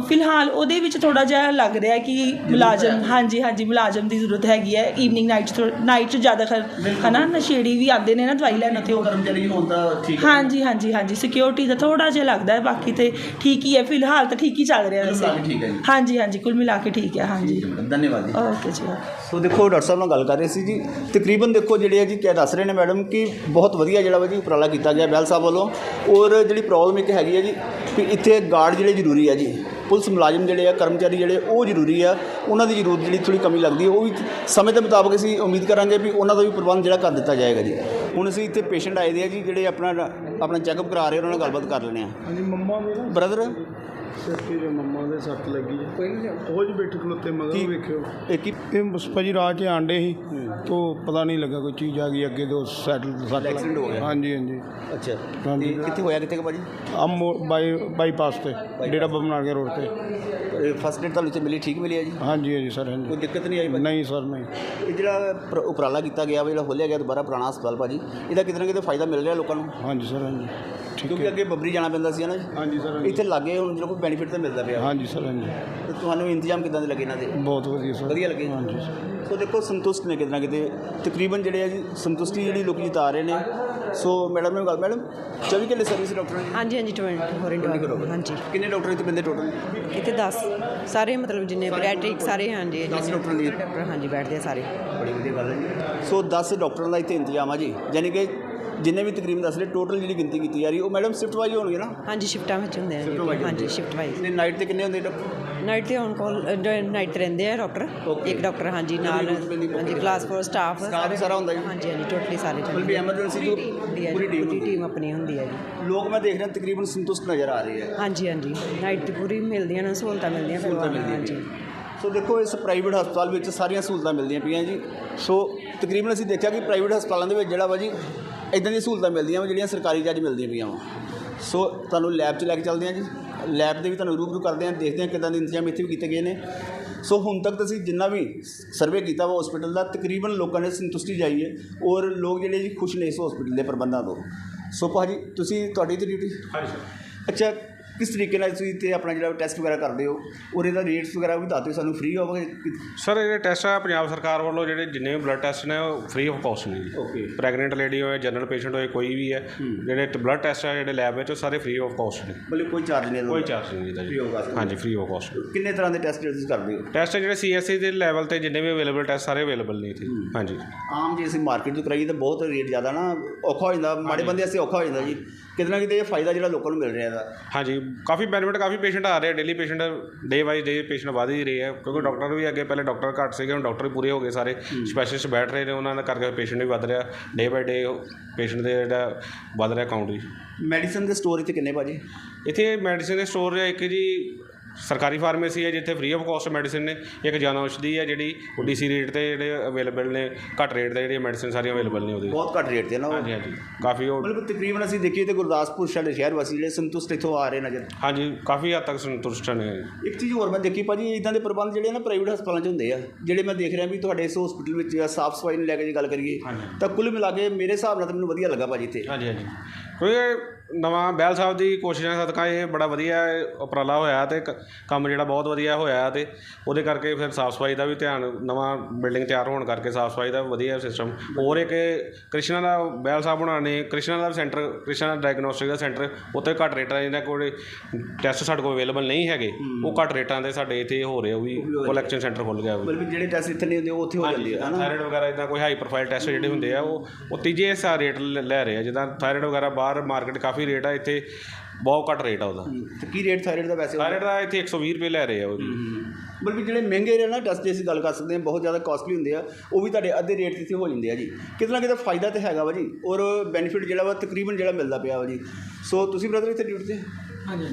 S4: ਫਿਲਹਾਲ ਉਹਦੇ ਵਿੱਚ ਥੋੜਾ ਜਿਹਾ ਲੱਗ ਰਿਹਾ ਕਿ ਮੁਲਾਜ਼ਮ ਹਾਂਜੀ ਹਾਂਜੀ ਮੁਲਾਜ਼ਮ ਦੀ ਜ਼ਰੂਰਤ ਹੈਗੀ ਹੈ। ਈਵਨਿੰਗ ਨਾਈਟ ਨਾਈਟ 'ਚ ਜ਼ਿਆਦਾ ਖਰ ਹਨਾ ਨਸ਼ੇੜੀ ਵੀ ਆਉਂਦੇ ਨੇ ਨਾ ਦਵਾਈ ਲੈਣ ਉੱਥੇ। ਉਹ
S1: ਕਰਮਚਾਰੀ ਹੋਣ ਤਾਂ ਠੀਕ
S4: ਹਾਂਜੀ ਹਾਂਜੀ ਹਾਂਜੀ ਸਿਕਿਉਰਿਟੀ ਦਾ ਥੋੜਾ ਜਿਹਾ ਲੱਗਦਾ ਹੈ ਬਾਕੀ ਤੇ ਠੀਕ ਹੀ ਹੈ ਫਿਲਹਾਲ ਤਾਂ ਠੀਕ ਹੀ ਚੱਲ ਰਿਹਾ ਵੈਸੇ
S1: ਮਿਲਾ ਕੇ ਠੀਕ ਹੈ ਜੀ।
S4: ਹਾਂਜੀ ਹਾਂਜੀ ਕੁੱਲ ਮਿਲਾ ਕੇ ਠੀਕ ਹੈ ਹਾਂਜੀ।
S1: ਧੰਨਵਾਦ ਜੀ।
S4: ਓਕੇ ਜੀ
S1: ਸੋ ਦੇਖੋ ਡਾਕਟਰ ਸਾਹਿਬ ਨਾਲ ਗੱਲ ਕਰ ਰਹੇ ਸੀ ਜੀ। ਤਕਰੀਬਨ ਦੇਖੋ ਜਿਹੜੇ ਜੀ ਕਿਆ ਦੱਸ ਰਹੇ ਨੇ ਮੈਡਮ ਕਿ ਬਹੁਤ ਵਧੀਆ ਜਿਹੜਾ ਵਾ ਜੀ ਉਪਰਾਲਾ ਕੀਤਾ ਗਿਆ ਬੈਲ ਸਾਹਿਬ ਵੱਲੋਂ। ਔਰ ਜਿਹੜੀ ਪ੍ਰੋਬਲਮ ਇੱਕ ਹੈਗੀ ਹੈ ਜੀ ਕਿ ਇੱਥੇ ਗਾਰਡ ਜਿਹੜੇ ਜ਼ਰੂਰੀ ਆ ਜੀ ਪੁਲਿਸ ਮੁਲਾਜ਼ਮ ਜਿਹੜੇ ਆ ਕਰਮਚਾਰੀ ਜਿਹੜੇ ਉਹ ਜ਼ਰੂਰੀ ਆ। ਉਹਨਾਂ ਦੀ ਜ਼ਰੂਰਤ ਜਿਹੜੀ ਥੋੜੀ ਕਮੀ ਲੱਗਦੀ ਹੈ ਉਹ ਵੀ ਸਮੇਂ ਦੇ ਮੁਤਾਬਕ ਅਸੀਂ ਉਮੀਦ ਕਰਾਂਗੇ ਵੀ ਉਹਨਾਂ ਦਾ ਵੀ ਪ੍ਰਬੰਧ ਜਿਹੜਾ ਕਰ ਦਿੱਤਾ ਜਾਏਗਾ ਜੀ। ਹੁਣ ਅਸੀਂ ਇੱਥੇ ਪੇਸ਼ੈਂਟ ਆਏ ਦੇ ਆ ਜੀ ਜਿਹੜੇ ਆਪਣਾ ਆਪਣਾ ਚੈੱਕਅਪ ਕਰਾ ਰਹੇ ਉਹਨਾਂ ਨਾਲ ਗੱਲਬਾਤ ਕਰ ਲੈਂਦੇ ਆ। ਹਾਂਜੀ ਮੰਮਾ ਬ੍ਰਦਰ
S5: ਸਿਰ ਤੇ ਮੰਮਾ ਦੇ ਸੱਟ ਲੱਗੀ ਹੈ
S1: ਕੋਈ ਨਹੀਂ
S5: ਉਹ ਜੀ ਬੈਠੇ ਖਲੋਤੇ ਮਗਰ
S1: ਕੀ?
S5: ਵੇਖਿਓ।
S1: ਇਹ ਕੀ
S5: ਇਹ ਬਸ ਭਾਜੀ ਰਾਹ 'ਚ ਆਂਡੇ ਸੀ ਤੋ ਪਤਾ ਨਹੀਂ ਲੱਗਾ ਕੋਈ ਚੀਜ਼ ਆ ਗਈ ਅੱਗੇ ਤੋਂ ਸੈਟਲ ਸੱਟ ਲੱਗ
S1: Accident ਹੋ ਗਿਆ?
S5: ਹਾਂਜੀ ਹਾਂਜੀ।
S1: ਅੱਛਾ।
S5: ਹਾਂਜੀ।
S1: ਤੇ ਕਿੱਥੇ ਹੋਇਆ ਕਿੱਥੇ ਕੁ ਭਾਜੀ?
S5: ਆ ਬਾਈ ਬਾਈਪਾਸ ਤੇ ਡੇਰਾ ਬਾਬਾ ਨਾਨਕ ਰੋਡ ਤੇ।
S1: ਫਸਟ ਏਡ ਤੁਹਾਨੂੰ ਇੱਥੇ ਮਿਲੀ ਠੀਕ ਮਿਲੀ ਹੈ ਜੀ?
S5: ਹਾਂਜੀ ਹਾਂਜੀ ਸਰ
S1: ਕੋਈ
S5: ਹਾਂਜੀ
S1: ਦਿੱਕਤ ਨਹੀਂ ਆਈ ਭਾਜੀ?
S5: ਨਹੀਂ ਸਰ ਨਹੀਂ।
S1: ਇਹ ਜਿਹੜਾ ਪ੍ਰ- ਉਪਰਾਲਾ ਕੀਤਾ ਗਿਆ ਵਾ ਜਿਹੜਾ ਖੋਲਿਆ ਗਿਆ ਦੁਬਾਰਾ ਪੁਰਾਣਾ ਹਸਪਤਾਲ ਭਾਜੀ ਇਹਦਾ ਕਿਤੇ ਨਾ ਕਿਤੇ ਫਾਇਦਾ ਮਿਲ ਰਿਹਾ ਲੋਕਾਂ ਨੂੰ?
S5: ਹਾਂਜੀ ਸਰ ਹਾਂਜੀ।
S1: ਕਿਉਂਕਿ ਅੱਗੇ ਬੱਬਰੀ ਜਾਣਾ ਪੈਂਦਾ ਸੀ ਨਾ ਜੀ।
S5: ਹਾਂਜੀ ਸਰ
S1: ਇੱਥੇ ਲੱਗੇ ਹੁਣ ਜਿਹੜਾ ਕੋਈ ਬੈਨੀਫਿਟ ਤਾਂ ਮਿਲਦਾ ਪਿਆ।
S5: ਹਾਂਜੀ ਸਰ ਹਾਂਜੀ।
S1: ਤੇ ਤੁਹਾਨੂੰ ਇੰਤਜ਼ਾਮ ਕਿਦਾਂ ਦੇ ਲੱਗੇ ਇਹਨਾਂ ਦੇ?
S5: ਬਹੁਤ ਵਧੀਆ ਸਰ।
S1: ਵਧੀਆ ਲੱਗੇ?
S5: ਹਾਂਜੀ
S1: ਸੋ ਦੇਖੋ ਸੰਤੁਸ਼ਟ ਨੇ ਕਿਤੇ ਨਾ ਕਿਤੇ। ਤਕਰੀਬਨ ਜਿਹੜੇ ਆ ਜੀ ਸੰਤੁਸ਼ਟੀ ਜਿਹੜੀ ਲੋਕੀ ਜਿਤਾ ਰਹੇ ਨੇ। ਸੋ ਮੈਡਮ ਨੇ ਗੱਲ ਮੈਡਮ 24 ਘੰਟੇ ਸਰਵਿਸ ਡਾਕਟਰਾਂ ਦੀ
S6: ਹਾਂਜੀ ਹਾਂਜੀ 24 ਇੰਟੂ ਹਾਂਜੀ।
S1: ਕਿੰਨੇ ਡਾਕਟਰ ਇੱਥੇ ਬੰਦੇ ਟੋਟਲ
S6: ਇੱਥੇ 10 ਸਾਰੇ ਮਤਲਬ ਜਿੰਨੇ ਬੈਟਰਿਕ ਸਾਰੇ ਹਾਂਜੀ
S1: ਦਸ
S6: ਜਿੰਨੇ
S1: ਡਾਕਟਰ ਲਈ।
S6: ਡਾਕਟਰ ਹਾਂਜੀ ਬੈਠਦੇ ਆ ਸਾਰੇ।
S1: ਬੜੀ ਵਧੀਆ ਗੱਲ ਹੈ ਜੀ। ਸੋ 10 ਡਾਕਟਰਾਂ ਦਾ ਇੱਥੇ ਇੰਤਜ਼ਾਮ ਆ ਜੀ। ਯਾਨੀ ਕਿ ਜਿੰਨੇ ਵੀ ਤਕਰੀਬਨ ਦੱਸ ਰਹੇ ਟੋਟਲ ਜਿਹੜੀ ਗਿਣਤੀ ਕੀਤੀ ਜਾ ਰਹੀ ਉਹ ਮੈਡਮ ਸ਼ਿਫਟ ਵਾਈਜ਼ ਹੋਣਗੇ ਨਾ?
S6: ਹਾਂਜੀ ਸ਼ਿਫਟਾਂ ਵਿੱਚ ਹੁੰਦੇ ਆ
S1: Shift
S6: duty,
S1: wise
S6: ਹਾਂਜੀ। ਸ਼ਿਫਟ ਵਾਈਜ਼
S1: ਤੇ ਨਾਈਟ ਤੇ ਕਿੰਨੇ ਹੁੰਦੇ ਡਾਕਟਰ
S6: ਨਾਈਟ ਤੇ ਔਨ ਕਾਲ ਨਾਈਟ ਰਹਿੰਦੇ ਆ ਡਾਕਟਰ
S1: Okay.
S6: ਇੱਕ ਡਾਕਟਰ ਹਾਂਜੀ ਨਾਲ ਹਾਂਜੀ? ਕਲਾਸ 4 ਸਟਾਫ
S1: Staff ਵੀ ਸਾਰਾ ਹੁੰਦਾ ਜੀ?
S6: ਹਾਂਜੀ ਹਾਂਜੀ ਟੋਟਲੀ ਸਾਰੇ
S1: ਮਤਲਬ ਵੀ emergency ਤੋਂ
S6: ਹੁੰਦੀ ਹੈ
S1: ਪੂਰੀ
S6: ਪੂਰੀ
S1: team
S6: ਟੀਮ
S1: ਹੁੰਦੀ
S6: ਟੀਮ ਆਪਣੀ ਹੁੰਦੀ ਹੈ ਜੀ।
S1: ਲੋਕ ਮੈਂ ਦੇਖ ਰਿਹਾ ਤਕਰੀਬਨ ਸੰਤੁਸ਼ਟ ਨਜ਼ਰ ਆ ਰਹੇ ਹੈ
S6: ਹਾਂਜੀ ਹਾਂਜੀ ਨਾਈਟ ਦੀ ਪੂਰੀ ਮਿਲਦੀਆਂ ਨੇ ਸਹੂਲਤਾਂ ਮਿਲਦੀਆਂ
S1: ਸਹੂਲਤਾਂ ਮਿਲਦੀਆਂ
S6: ਹਾਂਜੀ।
S1: ਸੋ ਦੇਖੋ ਇਸ ਪ੍ਰਾਈਵੇਟ ਹਸਪਤਾਲ ਵਿੱਚ ਸਾਰੀਆਂ ਸਹੂਲਤਾਂ ਮਿਲਦੀਆਂ ਪਈਆਂ ਜੀ। ਸੋ ਤਕਰੀਬਨ ਅਸੀਂ ਦੇਖਿਆ ਕਿ ਪ੍ਰਾਈਵੇਟ ਹਸਪਤਾਲਾਂ ਦੇ ਵਿੱਚ ਜਿਹੜਾ ਵਾ ਜੀ ਇਦਾਂ ਦੀਆਂ ਸਹੂਲਤਾਂ ਮਿਲਦੀਆਂ ਵਾ ਜਿਹੜੀਆਂ ਸਰਕਾਰੀ 'ਚ ਅੱਜ ਮਿਲਦੀਆਂ ਪਈਆਂ ਵਾ। ਸੋ ਤੁਹਾਨੂੰ ਲੈਬ 'ਚ ਲੈ ਕੇ ਚੱਲਦੇ ਹਾਂ ਜੀ। ਲੈਬ ਦੇ ਵੀ ਤੁਹਾਨੂੰ ਰੂਬਰੂ ਕਰਦੇ ਹਾਂ ਦੇਖਦੇ ਹਾਂ ਕਿੱਦਾਂ ਦੇ ਇੰਤਜ਼ਾਮ ਇੱਥੇ ਵੀ ਕੀਤੇ ਗਏ ਨੇ। ਸੋ ਹੁਣ ਤੱਕ ਤਾਂ ਅਸੀਂ ਜਿੰਨਾ ਵੀ ਸਰਵੇ ਕੀਤਾ ਵਾ ਹਸਪੀਟਲ ਦਾ ਤਕਰੀਬਨ ਲੋਕਾਂ ਨੇ ਸੰਤੁਸ਼ਟੀ ਜਾਈ ਹੈ ਔਰ ਲੋਕ ਜਿਹੜੇ ਜੀ ਖੁਸ਼ ਨੇ ਇਸ ਹਸਪੀਟਲ ਦੇ ਪ੍ਰਬੰਧਾਂ ਤੋਂ। ਸੋ ਭਾਜੀ ਤੁਸੀਂ ਤੁਹਾਡੀ ਤੇ ਡਿਊਟੀ
S3: ਹਾਂਜੀ
S1: ਅੱਛਾ ਕਿਸ ਤਰੀਕੇ ਨਾਲ ਤੁਸੀਂ ਤੇ ਆਪਣਾ ਜਿਹੜਾ ਟੈਸਟ ਵਗੈਰਾ ਕਰਦੇ ਹੋ? ਔਰ ਇਹਦਾ ਰੇਟਸ ਵਗੈਰਾ ਵੀ ਦੱਸਦੇ ਸਾਨੂੰ ਫ੍ਰੀ ਹੋਵੇ
S7: ਸਰ ਇਹ ਟੈਸਟ ਆ ਪੰਜਾਬ ਸਰਕਾਰ ਵੱਲੋਂ ਜਿਹੜੇ ਜਿੰਨੇ ਵੀ ਬਲੱਡ ਟੈਸਟ ਨੇ ਉਹ ਫ੍ਰੀ ਆਫ ਕਾਸਟ ਨੇ ਜੀ।
S1: ਓਕੇ
S7: ਪ੍ਰੈਗਨੈਂਟ ਲੇਡੀ ਹੋਏ ਜਨਰਲ ਪੇਸ਼ੈਂਟ ਹੋਏ ਕੋਈ ਵੀ ਹੈ ਜਿਹੜੇ ਬਲੱਡ ਟੈਸਟ ਆ ਜਿਹੜੇ ਲੈਬ ਵਿੱਚ ਉਹ ਸਾਰੇ ਫ੍ਰੀ ਆਫ ਕਾਸਟ ਨੇ।
S1: ਮਤਲਬ ਕੋਈ ਚਾਰਜ ਨਹੀਂ
S7: ਕੋਈ ਚਾਰਜ ਨਹੀਂ ਇਹਦਾ। ਜੀ। ਹਾਂਜੀ ਫ੍ਰੀ ਆਫ ਕਾਸਟ
S1: ਕਿੰਨੇ ਤਰ੍ਹਾਂ ਦੇ ਟੈਸਟ ਤੁਸੀਂ ਕਰਦੇ ਹੋ?
S7: ਟੈਸਟ ਜਿਹੜੇ ਸੀਐਸਸੀ ਦੇ ਲੈਵਲ ਤੇ ਜਿੰਨੇ ਵੀ ਅਵੇਲੇਬਲ ਟੈਸਟ ਸਾਰੇ ਅਵੇਲੇਬਲ ਨੇ ਇੱਥੇ। ਹਾਂਜੀ।
S1: ਆਮ ਜੇ ਅਸੀਂ ਮਾਰਕੀਟ ਤੋਂ ਕਰਾਈਏ ਤਾਂ ਬਹੁਤ ਰੇਟ ਜ਼ਿਆਦਾ ਨਾ ਔਖਾ ਹੋ ਜਾਂਦਾ ਮਾੜੇ ਬੰਦੇ ਵਾਸਤੇ ਔਖਾ ਹੋ ਜਾਂਦਾ ਜੀ। ਕਿਤੇ ਨਾ ਕਿਤੇ ਇਹ ਫਾਇਦਾ ਜਿਹੜਾ ਲੋਕਾਂ ਨੂੰ ਮਿਲ ਰਿਹਾ ਇਹਦਾ।
S7: ਹਾਂਜੀ ਕਾਫੀ ਬੈਨੀਫਿਟ ਕਾਫੀ ਪੇਸ਼ੈਂਟ ਆ ਰਹੇ daily patient day by day patient ਵਧ ਹੀ ਰਹੇ ਆ ਕਿਉਂਕਿ ਡਾਕਟਰ ਵੀ ਅੱਗੇ ਪਹਿਲੇ ਡਾਕਟਰ ਘੱਟ ਸੀਗੇ ਹੁਣ ਡਾਕਟਰ ਵੀ ਪੂਰੇ ਹੋ ਗਏ ਸਾਰੇ ਸਪੈਸ਼ਲਿਸਟ ਬੈਠ ਰਹੇ ਨੇ ਉਹਨਾਂ ਦਾ ਕਰਕੇ ਪੇਸ਼ੈਂਟ ਵੀ ਵਧ ਰਿਹਾ ਡੇ ਬਾਈ ਡੇ ਪੇਸ਼ੈਂਟ ਦੇ ਜਿਹੜਾ ਵਧ ਰਿਹਾ ਕਾਊਂਟ ਜੀ
S1: ਮੈਡੀਸਨ ਦੇ ਸਟੋਰ ਇੱਥੇ ਕਿੰਨੇ ਭਾਜੀ
S7: ਇੱਥੇ ਮੈਡੀਸਿਨ ਦੇ ਸਟੋਰ ਇੱਕ ਜੀ ਸਰਕਾਰੀ ਫਾਰਮੇਸੀ ਹੈ ਜਿੱਥੇ ਫ੍ਰੀ ਆਫ ਕਾਸਟ ਮੈਡੀਸਿਨ ਨੇ ਇੱਕ ਜਨ ਔਸ਼ਧੀ ਹੈ ਜਿਹੜੀ ਡੀਸੀ ਰੇਟ ਤੇ ਜਿਹੜੇ ਅਵੇਲੇਬਲ ਨੇ ਘੱਟ ਰੇਟ ਤੇ ਜਿਹੜੀਆਂ ਮੈਡੀਸਿਨ ਸਾਰੀਆਂ ਅਵੇਲੇਬਲ ਨੇ ਉਹਦੇ
S1: ਬਹੁਤ ਘੱਟ ਰੇਟ ਤੇ ਨਾ।
S7: ਹਾਂਜੀ ਹਾਂਜੀ। ਕਾਫੀ ਉਹ
S1: ਮਤਲਬ ਤਕਰੀਬਨ ਅਸੀਂ ਦੇਖੀਏ ਤੇ ਗੁਰਦਾਸਪੁਰ ਸਾਡੇ ਸ਼ਹਿਰ ਵਾਸੀ ਜਿਹੜੇ ਸੰਤੁਸ਼ਟ ਇੱਥੋਂ ਆ ਰਹੇ ਨਜ਼ਰ।
S7: ਹਾਂਜੀ ਕਾਫੀ ਹੱਦ ਤੱਕ ਸੰਤੁਸ਼ਟ ਨੇ।
S1: ਇੱਕ ਚੀਜ਼ ਹੋਰ ਮੈਂ ਦੇਖੀ ਭਾਜੀ ਇਦਾਂ ਦੇ ਪ੍ਰਬੰਧ ਜਿਹੜੇ ਨਾ ਪ੍ਰਾਈਵੇਟ ਹਸਪਤਾਲਾਂ 'ਚ ਹੁੰਦੇ ਆ ਜਿਹੜੇ ਮੈਂ ਦੇਖ ਰਿਹਾ ਵੀ ਤੁਹਾਡੇ ਇਸ ਹਸਪੀਟਲ ਵਿੱਚ ਸਾਫ਼ ਸਫ਼ਾਈ ਨੂੰ ਲੈ ਕੇ ਜੇ ਗੱਲ ਕਰੀਏ ਤਾਂ ਕੁੱਲ ਮਿਲਾ ਕੇ ਮੇਰੇ ਹਿਸਾਬ ਨਾਲ ਤਾਂ ਮੈਨੂੰ ਵਧੀਆ ਲੱਗਾ ਭਾਜੀ ਇੱਥੇ।
S7: ਹਾਂਜੀ ਹਾਂਜੀ। ਕਿਉਂਕਿ ਨਵਾਂ ਬੈਲ ਸਾਹਿਬ ਦੀ ਕੋਸ਼ਿਸ਼ਾਂ ਸਦਕਾ ਇਹ ਬੜਾ ਵਧੀਆ ਉਪਰਾਲਾ ਹੋਇਆ ਤੇ ਕ- ਕੰਮ ਜਿਹੜਾ ਬਹੁਤ ਵਧੀਆ ਹੋਇਆ ਤੇ ਉਹਦੇ ਕਰਕੇ ਫਿਰ ਸਾਫ਼ ਸਫ਼ਾਈ ਦਾ ਵੀ ਧਿਆਨ ਨਵਾਂ ਬਿਲਡਿੰਗ ਤਿਆਰ ਹੋਣ ਕਰਕੇ ਸਾਫ਼ ਸਫ਼ਾਈ ਦਾ ਵਧੀਆ ਸਿਸਟਮ। ਹੋਰ ਇੱਕ ਕ੍ਰਿਸ਼ਨਾ ਦਾ ਬੈਲ ਸਾਹਿਬ ਨੇ ਕ੍ਰਿਸ਼ਨਾ ਦਾ ਸੈਂਟਰ ਕ੍ਰਿਸ਼ਨਾ ਡਾਇਗਨੋਸਟਿਕ ਦਾ ਸੈਂਟਰ ਉੱਥੇ ਘੱਟ ਰੇਟਾਂ ਜਿਹਨਾਂ ਕੋਲ ਟੈਸਟ ਸਾਡੇ ਕੋਲ ਅਵੇਲੇਬਲ ਨਹੀਂ ਹੈਗੇ ਉਹ ਘੱਟ ਰੇਟਾਂ ਦੇ ਸਾਡੇ ਇੱਥੇ ਹੋ ਰਹੇ ਉਹ ਵੀ ਕਲੈਕਸ਼ਨ ਸੈਂਟਰ ਖੁੱਲ ਗਿਆ ਉਹ ਵੀ
S1: ਮਤਲਬ ਜਿਹੜੇ ਟੈਸਟ ਇੱਥੇ ਨਹੀਂ ਹੁੰਦੇ ਉਹ ਉੱਥੇ ਹੋ ਜਾਂਦੇ ਆ ਹਨਾ?
S7: ਥਾਇਰਾਇਡ ਵਗੈਰਾ ਇਦਾਂ ਕੋਈ ਹਾਈ ਪ੍ਰੋਫਾਈਲ ਟੈਸਟ ਜਿਹੜੇ ਹੁੰਦੇ ਆ ਉਹ ਉਹ ਤੀਜੇ ਹਿੱਸਾ ਰੇਟ ਲ- ਲੈ ਰਹੇ ਆ ਜਿੱਦਾਂ ਥਾਇਰਾਇਡ ਵਗੈਰਾ ਬਾਹਰ ਮਾਰਕੀਟ ਕਾਫੀ ਰੇਟ ਆ ਇੱਥੇ ਬਹੁਤ ਘੱਟ ਰੇਟ ਆ ਉਹਦਾ।
S1: ਤੇ ਕੀ ਰੇਟ ਥਾਇਰਾਇਡ ਦਾ ਵੈਸੇ?
S7: ਥਾਇਰਾਇਡ ਦਾ ਇੱਥੇ 120 ਰੁਪਏ ਲੈ ਰਹੇ ਆ ਉਹਦੀ
S1: ਮਤਲਬ ਵੀ ਜਿਹੜੇ ਮਹਿੰਗੇ ਨੇ ਨਾ ਟੈਸਟ ਦੀ ਅਸੀਂ ਗੱਲ ਕਰ ਸਕਦੇ ਹਾਂ ਬਹੁਤ ਜ਼ਿਆਦਾ ਕਾਸਟਲੀ ਹੁੰਦੇ ਆ ਉਹ ਵੀ ਤੁਹਾਡੇ ਅੱਧੇ ਰੇਟ ਤੇ ਇੱਥੇ ਹੋ ਜਾਂਦੇ ਆ ਜੀ। ਕਿਤੇ ਨਾ ਕਿਤੇ ਫਾਇਦਾ ਤੇ ਹੈਗਾ ਵਾ ਜੀ ਔਰ ਬੈਨੀਫਿਟ ਜਿਹੜਾ ਵਾ ਤਕਰੀਬਨ ਜਿਹੜਾ ਮਿਲਦਾ ਪਿਆ ਵਾ ਜੀ। ਸੋ ਤੁਸੀਂ ਬ੍ਰਦਰ ਇੱਥੇ ਡਿਊਟੀ ਤੇ?
S8: ਹਾਂਜੀ।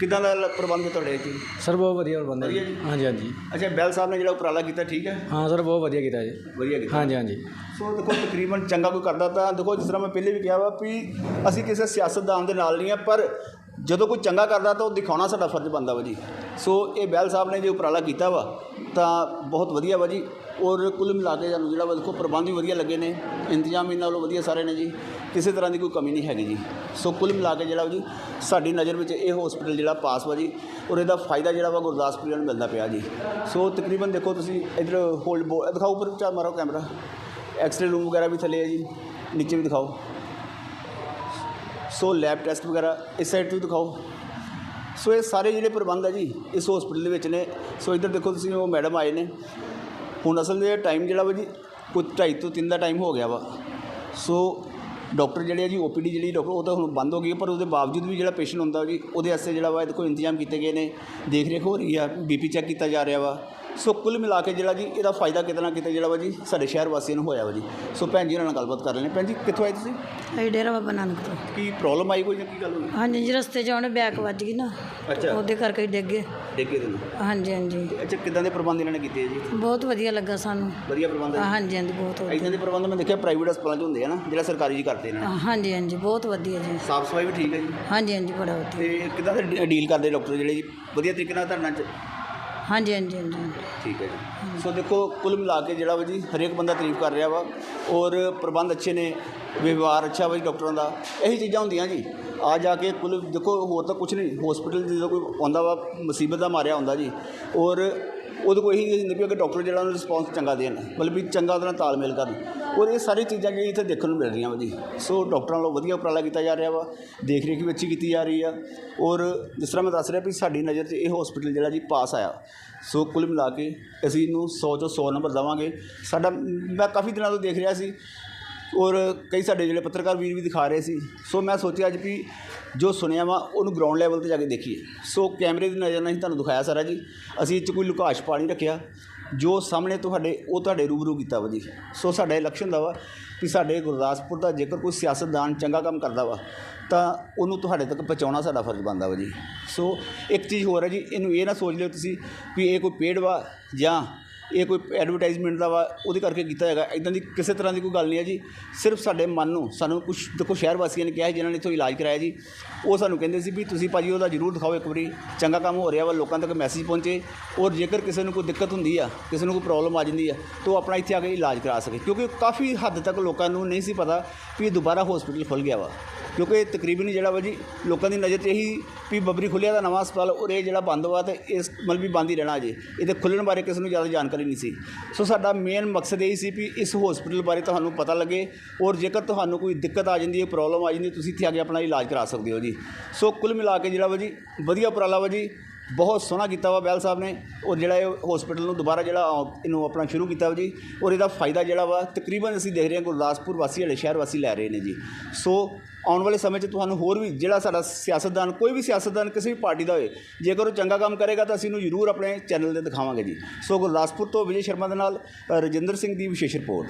S1: ਕਿੱਦਾਂ ਦਾ ਲ- ਪ੍ਰਬੰਧ ਹੈ ਤੁਹਾਡੇ ਇੱਥੇ?
S8: ਸਰ ਬਹੁਤ ਵਧੀਆ ਪ੍ਰਬੰਧ ਹੈ
S1: ਵਧੀਆ
S8: ਜੀ
S1: ਜੀ।
S8: ਹਾਂਜੀ ਹਾਂਜੀ।
S1: ਅੱਛਾ ਬੈਲ ਸਾਹਿਬ ਨੇ ਜਿਹੜਾ ਉਪਰਾਲਾ ਕੀਤਾ ਠੀਕ ਹੈ?
S8: ਹਾਂ ਸਰ ਬਹੁਤ ਵਧੀਆ ਕੀਤਾ ਜੀ।
S1: ਵਧੀਆ ਕੀਤਾ।
S8: ਹਾਂਜੀ ਹਾਂਜੀ।
S1: ਸੋ ਦੇਖੋ ਤਕਰੀਬਨ ਚੰਗਾ ਕੋਈ ਕਰਦਾ ਤਾਂ ਦੇਖੋ ਜਿਸ ਤਰ੍ਹਾਂ ਮੈਂ ਪਹਿਲੇ ਵੀ ਕਿਹਾ ਵਾ ਵੀ ਅਸੀਂ ਕਿਸੇ ਸਿਆਸਤਦਾਨ ਦੇ ਨਾਲ ਨਹੀਂ ਆ ਪਰ ਜਦੋਂ ਕੋਈ ਚੰਗਾ ਕਰਦਾ ਤਾਂ ਉਹ ਦਿਖਾਉਣਾ ਸਾਡਾ ਫਰਜ਼ ਬਣਦਾ ਵਾ ਜੀ। ਸੋ ਇਹ ਬੈਲ ਸਾਹਿਬ ਨੇ ਜੋ ਉਪਰਾਲਾ ਕੀਤਾ ਵਾ, ਤਾਂ ਬਹੁਤ ਵਧੀਆ ਵਾ ਜੀ। ਔਰ ਕੁੱਲ ਮਿਲਾ ਕੇ ਸਾਨੂੰ ਜਿਹੜਾ ਵਾ ਦੇਖੋ, ਪ੍ਰਬੰਧ ਵੀ ਵਧੀਆ ਲੱਗੇ ਨੇ। ਇੰਤਜ਼ਾਮ ਇਹਨਾਂ ਨਾਲੋਂ ਵਧੀਆ ਸਾਰੇ ਨੇ ਜੀ। ਕਿਸੇ ਤਰ੍ਹਾਂ ਦੀ ਕੋਈ ਕਮੀ ਨਹੀਂ ਹੈਗੀ ਜੀ। ਸੋ ਕੁੱਲ ਮਿਲਾ ਕੇ ਜਿਹੜਾ ਵਾ ਜੀ, ਸਾਡੀ ਨਜ਼ਰ ਵਿੱਚ ਇਹ ਹਸਪੀਟਲ ਜਿਹੜਾ ਪਾਸ ਵਾ ਜੀ, ਔਰ ਇਹਦਾ ਫਾਇਦਾ ਜਿਹੜਾ ਵਾ ਗੁਰਦਾਸਪੁਰ ਨੂੰ ਮਿਲਦਾ ਪਿਆ ਜੀ। ਸੋ ਤਕਰੀਬਨ ਦੇਖੋ ਤੁਸੀਂ, ਇਧਰ ਹੋਲਡ ਬੋ ਦਿਖਾਓ ਉੱਪਰ, ਚਾਰ ਮਾਰੋ ਕੈਮਰਾ ਐਕਸਰੇ ਰੂਮ ਵਗੈਰਾ ਵੀ ਥੱਲੇ ਹੈ ਜੀ। ਨੀਚੇ ਵੀ ਦਿਖਾਓ। ਸੋ ਲੈਬ ਟੈਸਟ ਵਗੈਰਾ, ਇਸ ਸਾਈਡ ਤੋਂ ਦਿਖਾਓ। ਸੋ ਇਹ ਸਾਰੇ ਜਿਹੜੇ ਪ੍ਰਬੰਧ ਆ ਜੀ, ਇਸ ਹਸਪੀਟਲ ਦੇ ਵਿੱਚ ਨੇ। ਸੋ ਇੱਧਰ ਦੇਖੋ ਤੁਸੀਂ, ਉਹ ਮੈਡਮ ਆਏ ਨੇ। ਹੁਣ ਅਸਲ ਦੇ ਟਾਈਮ ਜਿਹੜਾ ਵਾ ਜੀ, ਕੋਈ ਢਾਈ ਤੋਂ ਤਿੰਨ ਦਾ ਟਾਈਮ ਹੋ ਗਿਆ ਵਾ। ਸੋ ਡਾਕਟਰ ਜਿਹੜੇ ਆ ਜੀ ਓਪੀਡੀ ਜਿਹੜੀ ਡਾਕਟਰ ਉਹ ਤਾਂ ਹੁਣ ਬੰਦ ਹੋ ਗਈ ਪਰ ਉਹਦੇ ਬਾਵਜੂਦ ਵੀ ਜਿਹੜਾ ਪੇਸ਼ੈਂਟ ਹੁੰਦਾ ਜੀ, ਉਹਦੇ ਵਾਸਤੇ ਜਿਹੜਾ ਵਾ ਦੇਖੋ ਇੰਤਜ਼ਾਮ ਕੀਤੇ ਗਏ ਨੇ। ਦੇਖ ਰੇਖ ਹੋ ਰਹੀ ਆ ਬੀਪੀ ਚੈੱਕ ਕੀਤਾ ਜਾ ਰਿਹਾ ਵਾ। ਸੋ ਕੁੱਲ ਮਿਲਾ ਕੇ ਜਿਹੜਾ ਜੀ ਇਹਦਾ ਫਾਇਦਾ ਕਿਤੇ ਨਾ ਕਿਤੇ ਜਿਹੜਾ ਵਾ ਜੀ ਸਾਡੇ ਸ਼ਹਿਰ ਵਾਸੀਆਂ ਨੂੰ ਹੋਇਆ ਵਾ ਜੀ। ਸੋ ਭੈਣ ਜੀ ਨਾਲ ਗੱਲਬਾਤ ਕਰ ਲੈਣੇ ਭੈਣ ਜੀ ਕਿੱਥੋਂ ਆਏ ਤੁਸੀਂ?
S9: ਅਸੀਂ ਡੇਰਾ ਬਾਬਾ ਨਾਨਕ ਤੋਂ।
S1: ਕੀ ਪ੍ਰੋਬਲਮ ਆਈ ਕੋਈ ਜਾਂ ਕੀ ਗੱਲ ਹੋਈ?
S9: ਹਾਂਜੀ ਜੀ ਰਸਤੇ 'ਚ ਆਉਣੇ ਬੈਕ ਵੱਜ ਗਈ ਨਾ।
S1: ਅੱਛਾ।
S9: ਉਹਦੇ ਕਰਕੇ ਹੀ ਡਿੱਗ ਗਏ।
S1: ਦਿਨ
S9: ਹਾਂਜੀ ਹਾਂਜੀ।
S1: ਅੱਛਾ ਕਿਦਾਂ ਦੇ ਪ੍ਰਬੰਧ ਇਹਨਾਂ ਨੇ ਕੀਤੇ ਆ ਜੀ?
S9: ਬਹੁਤ ਵਧੀਆ ਲੱਗਾ ਸਾਨੂੰ।
S1: ਵਧੀਆ ਪ੍ਰਬੰਧ ਹੈ
S9: ਹਾਂਜੀ ਹਾਂਜੀ ਬਹੁਤ ਵਧੀਆ।
S1: ਇਦਾਂ ਦੇ ਪ੍ਰਬੰਧ ਮੈਂ ਦੇਖਿਆ ਪ੍ਰਾਈਵੇਟ ਹਸਪਤਾਲਾਂ 'ਚ ਹੁੰਦੇ ਆ ਨਾ ਜਿਹੜਾ ਸਰਕਾਰੀ ਜੀ ਕਰਦੇ ਨੇ।
S9: ਹਾਂਜੀ ਹਾਂਜੀ ਬਹੁਤ ਵਧੀਆ ਜੀ।
S1: ਸਾਫ਼ ਸਫ਼ਾਈ ਵੀ ਠੀਕ ਹੈ ਜੀ?
S9: ਹਾਂਜੀ ਹਾਂਜੀ ਬੜਾ ਵਧੀਆ।
S1: ਤੇ ਕਿਦਾਂ ਦੇ ਡੀਲ ਕਰਦੇ ਡਾਕਟਰ ਜਿਹੜੇ ਜੀ? ਵਧੀਆ ਤਰੀਕੇ ਨਾਲ ਤੁਹਾਡੇ ਨਾਲ ਚ-
S9: ਹਾਂਜੀ ਹਾਂਜੀ ਹਾਂਜੀ
S1: ਠੀਕ ਹੈ ਜੀ। ਸੋ ਦੇਖੋ, ਕੁੱਲ ਮਿਲਾ ਕੇ ਜਿਹੜਾ ਵਾ ਜੀ, ਹਰੇਕ ਬੰਦਾ ਤਾਰੀਫ ਕਰ ਰਿਹਾ ਵਾ ਔਰ ਪ੍ਰਬੰਧ ਅੱਛੇ ਨੇ, ਵਿਵਹਾਰ ਅੱਛਾ ਵਾ ਜੀ ਡਾਕਟਰਾਂ ਦਾ। ਇਹੀ ਚੀਜ਼ਾਂ ਹੁੰਦੀਆਂ ਜੀ। ਆ ਜਾ ਕੇ ਕੁੱਲ, ਦੇਖੋ, ਹੋਰ ਤਾਂ ਕੁਝ ਨਹੀਂ। ਹਸਪੀਟਲ ਜਦੋਂ ਕੋਈ ਆਉਂਦਾ ਵਾ, ਮੁਸੀਬਤ ਦਾ ਮਾਰਿਆ ਹੁੰਦਾ ਜੀ। ਔਰ ਉਹਦੇ ਕੋਲ ਇਹੀ ਨਹੀਂ ਵੀ ਕਿ ਡਾਕਟਰ ਜਿਹੜਾ ਉਹਨੂੰ ਰਿਸਪੌਂਸ ਚੰਗਾ ਦੇਣ ਮਤਲਬ ਵੀ ਚੰਗਾ ਉਹਦੇ ਨਾਲ ਤਾਲਮੇਲ ਕਰਨ। ਔਰ ਇਹ ਸਾਰੀ ਚੀਜ਼ਾਂ ਜਿਹੜੀਆਂ ਇੱਥੇ ਦੇਖਣ ਨੂੰ ਮਿਲ ਰਹੀਆਂ ਵਾ ਜੀ। ਸੋ ਡਾਕਟਰਾਂ ਵੱਲੋਂ ਵਧੀਆ ਉਪਰਾਲਾ ਕੀਤਾ ਜਾ ਰਿਹਾ ਵਾ ਦੇਖ ਰੇਖ ਵੀ ਅੱਛੀ ਕੀਤੀ ਜਾ ਰਹੀ ਆ। ਔਰ ਜਿਸ ਤਰ੍ਹਾਂ ਮੈਂ ਦੱਸ ਰਿਹਾ ਵੀ ਸਾਡੀ ਨਜ਼ਰ 'ਚ ਇਹ ਹਸਪੀਟਲ ਜਿਹੜਾ ਜੀ ਪਾਸ ਆਇਆ। ਸੋ ਕੁੱਲ ਮਿਲਾ ਕੇ ਅਸੀਂ ਇਹਨੂੰ 100 ਚੋਂ 100 ਨੰਬਰ ਦੇਵਾਂਗੇ। ਸਾਡਾ ਮੈਂ ਕਾਫੀ ਦਿਨਾਂ ਤੋਂ ਦੇਖ ਰਿਹਾ ਸੀ। ਔਰ ਕਈ ਸਾਡੇ ਜਿਹੜੇ ਪੱਤਰਕਾਰ ਵੀਰ ਵੀ ਦਿਖਾ ਰਹੇ ਸੀ। ਸੋ ਮੈਂ ਸੋਚਿਆ ਅੱਜ ਵੀ ਜੋ ਸੁਣਿਆ ਵਾ, ਉਹਨੂੰ ਗਰਾਊਂਡ ਲੈਵਲ ਤੇ ਜਾ ਕੇ ਦੇਖੀਏ। ਸੋ ਕੈਮਰੇ ਦੀ ਨਜ਼ਰ ਨਾਲ ਹੀ ਤੁਹਾਨੂੰ ਦਿਖਾਇਆ ਸਾਰਾ ਜੀ। ਅਸੀਂ ਇਹ 'ਚ ਕੋਈ ਲੁਕਾਸ਼ ਪਾ ਨਹੀਂ ਰੱਖਿਆ। ਜੋ ਸਾਹਮਣੇ ਤੁਹਾਡੇ, ਉਹ ਤੁਹਾਡੇ ਰੂਬਰੂ ਕੀਤਾ ਵਾ ਜੀ। ਸੋ ਸਾਡਾ ਇਹ ਲਕਸ਼ਣ ਦਾ ਵਾ ਕਿ ਸਾਡੇ ਗੁਰਦਾਸਪੁਰ ਦਾ ਜੇਕਰ ਕੋਈ ਸਿਆਸਤਦਾਨ ਚੰਗਾ ਕੰਮ ਕਰਦਾ ਵਾ, ਤਾਂ ਉਹਨੂੰ ਤੁਹਾਡੇ ਤੱਕ ਪਹੁੰਚਾਉਣਾ ਸਾਡਾ ਫਰਜ਼ ਬਣਦਾ ਵਾ ਜੀ। ਸੋ ਇੱਕ ਚੀਜ਼ ਹੋਰ ਹੈ ਜੀ, ਇਹਨੂੰ ਇਹ ਨਾ ਸੋਚ ਲਿਓ ਤੁਸੀਂ ਵੀ ਇਹ ਕੋਈ ਪੇੜ ਵਾ ਜਾਂ ਇਹ ਕੋਈ ਐਡਵਰਟਾਈਜ਼ਮੈਂਟ ਦਾ ਵਾ, ਉਹਦੇ ਕਰਕੇ ਕੀਤਾ ਹੈਗਾ ਇਦਾਂ ਦੀ ਕਿਸੇ ਤਰ੍ਹਾਂ ਦੀ ਕੋਈ ਗੱਲ ਨਹੀਂ ਹੈ ਜੀ। ਸਿਰਫ ਸਾਡੇ ਮਨ ਨੂੰ, ਸਾਨੂੰ ਕੁਝ ਦੇਖੋ ਸ਼ਹਿਰ ਵਾਸੀਆਂ ਨੇ ਕਿਹਾ ਸੀ, ਜਿਨ੍ਹਾਂ ਨੇ ਇੱਥੋਂ ਇਲਾਜ ਕਰਾਇਆ ਜੀ। ਉਹ ਸਾਨੂੰ ਕਹਿੰਦੇ ਸੀ ਵੀ ਤੁਸੀਂ ਭਾਜੀ ਉਹਦਾ ਜ਼ਰੂਰ ਦਿਖਾਓ ਇੱਕ ਵਾਰੀ। ਚੰਗਾ ਕੰਮ ਹੋ ਰਿਹਾ ਵਾ, ਲੋਕਾਂ ਤੱਕ ਮੈਸੇਜ ਪਹੁੰਚੇ। ਔਰ ਜੇਕਰ ਕਿਸੇ ਨੂੰ ਕੋਈ ਦਿੱਕਤ ਹੁੰਦੀ ਆ, ਕਿਸੇ ਨੂੰ ਕੋਈ ਪ੍ਰੋਬਲਮ ਆ ਜਾਂਦੀ ਆ, ਤਾਂ ਉਹ ਆਪਣਾ ਇੱਥੇ ਆ ਕੇ ਇਲਾਜ ਕਰਾ ਸਕੇ। ਕਿਉਂਕਿ ਕਾਫੀ ਹੱਦ ਤੱਕ ਲੋਕਾਂ ਨੂੰ ਨਹੀਂ ਸੀ ਪਤਾ ਵੀ ਦੁਬਾਰਾ ਹਸਪੀਟਲ ਖੁੱਲ ਗਿਆ ਵਾ। ਕਿਉਂਕਿ ਤਕਰੀਬਨ ਜਿਹੜਾ ਵਾ ਜੀ, ਲੋਕਾਂ ਦੀ ਨਜ਼ਰ 'ਚ ਇਹੀ ਵੀ ਬੱਬਰੀ ਖੁੱਲਿਆ ਦਾ ਨਵਾਂ ਹਸਪਤਾਲ ਔਰ ਇਹ ਜਿਹੜਾ ਬੰਦ ਵਾ ਤੇ ਇਸ ਮਤਲਬ ਵੀ ਬੰਦ ਹੀ ਰਹਿਣਾ ਅਜੇ ਇਹਦੇ ਖੁੱਲਣ ਬਾਰੇ ਕਿਸੇ ਨੂੰ ਜ਼ਿਆਦਾ ਜਾਣਕਾਰੀ ਨਹੀਂ ਸੀ। ਸੋ ਸਾਡਾ ਮੇਨ ਮਕਸਦ ਇਹ ਸੀ ਵੀ ਇਸ ਹਸਪੀਟਲ ਬਾਰੇ ਤੁਹਾਨੂੰ ਪਤਾ ਲੱਗੇ ਔਰ ਜੇਕਰ ਤੁਹਾਨੂੰ ਕੋਈ ਦਿੱਕਤ ਆ ਜਾਂਦੀ ਹੈ ਪ੍ਰੋਬਲਮ ਆ ਜਾਂਦੀ ਤੁਸੀਂ ਇੱਥੇ ਆ ਕੇ ਆਪਣਾ ਇਲਾਜ ਕਰਾ ਸਕਦੇ ਹੋ ਜੀ। ਸੋ ਕੁੱਲ ਮਿਲਾ ਕੇ ਜਿਹੜਾ ਵਾ ਜੀ, ਵਧੀਆ ਉਪਰਾਲਾ ਵਾ ਜੀ ਬਹੁਤ ਸੋਹਣਾ ਕੀਤਾ ਵਾ ਬੈਲ ਸਾਹਿਬ ਨੇ। ਔਰ ਜਿਹੜਾ ਇਹ ਹਸਪੀਟਲ ਨੂੰ ਦੁਬਾਰਾ ਜਿਹੜਾ ਅ, ਇਹਨੂੰ ਆਪਣਾ ਸ਼ੁਰੂ ਕੀਤਾ ਵਾ ਜੀ। ਔਰ ਇਹਦਾ ਫਾਇਦਾ ਜਿਹੜਾ ਵਾ ਤਕਰੀਬਨ ਅਸੀਂ ਦੇਖ ਰਹੇ ਹਾਂ ਗੁਰਦਾਸਪੁਰ ਵਾਸੀ ਵਾਲੇ ਸ਼ਹਿਰ ਵਾਸੀ ਲੈ ਰਹੇ ਨੇ ਜੀ। ਸੋ ਆਉਣ ਵਾਲੇ ਸਮੇਂ 'ਚ ਤੁਹਾਨੂੰ ਹੋਰ ਵੀ ਜਿਹੜਾ ਸਾਡਾ ਸਿਆਸਤਦਾਨ ਕੋਈ ਵੀ ਸਿਆਸਤਦਾਨ ਕਿਸੇ ਵੀ ਪਾਰਟੀ ਦਾ ਹੋਵੇ ਜੇਕਰ ਉਹ ਚੰਗਾ ਕੰਮ ਕਰੇਗਾ ਤਾਂ ਅਸੀਂ ਉਹਨੂੰ ਜ਼ਰੂਰ ਆਪਣੇ ਚੈਨਲ ਤੇ ਦਿਖਾਵਾਂਗੇ ਜੀ। ਸੋ ਗੁਰਦਾਸਪੁਰ ਤੋਂ ਵਿਜੇ ਸ਼ਰਮਾ ਦੇ ਨਾਲ ਰਜਿੰਦਰ ਸਿੰਘ ਦੀ ਵਿਸ਼ੇਸ਼ ਰਿਪੋਰਟ।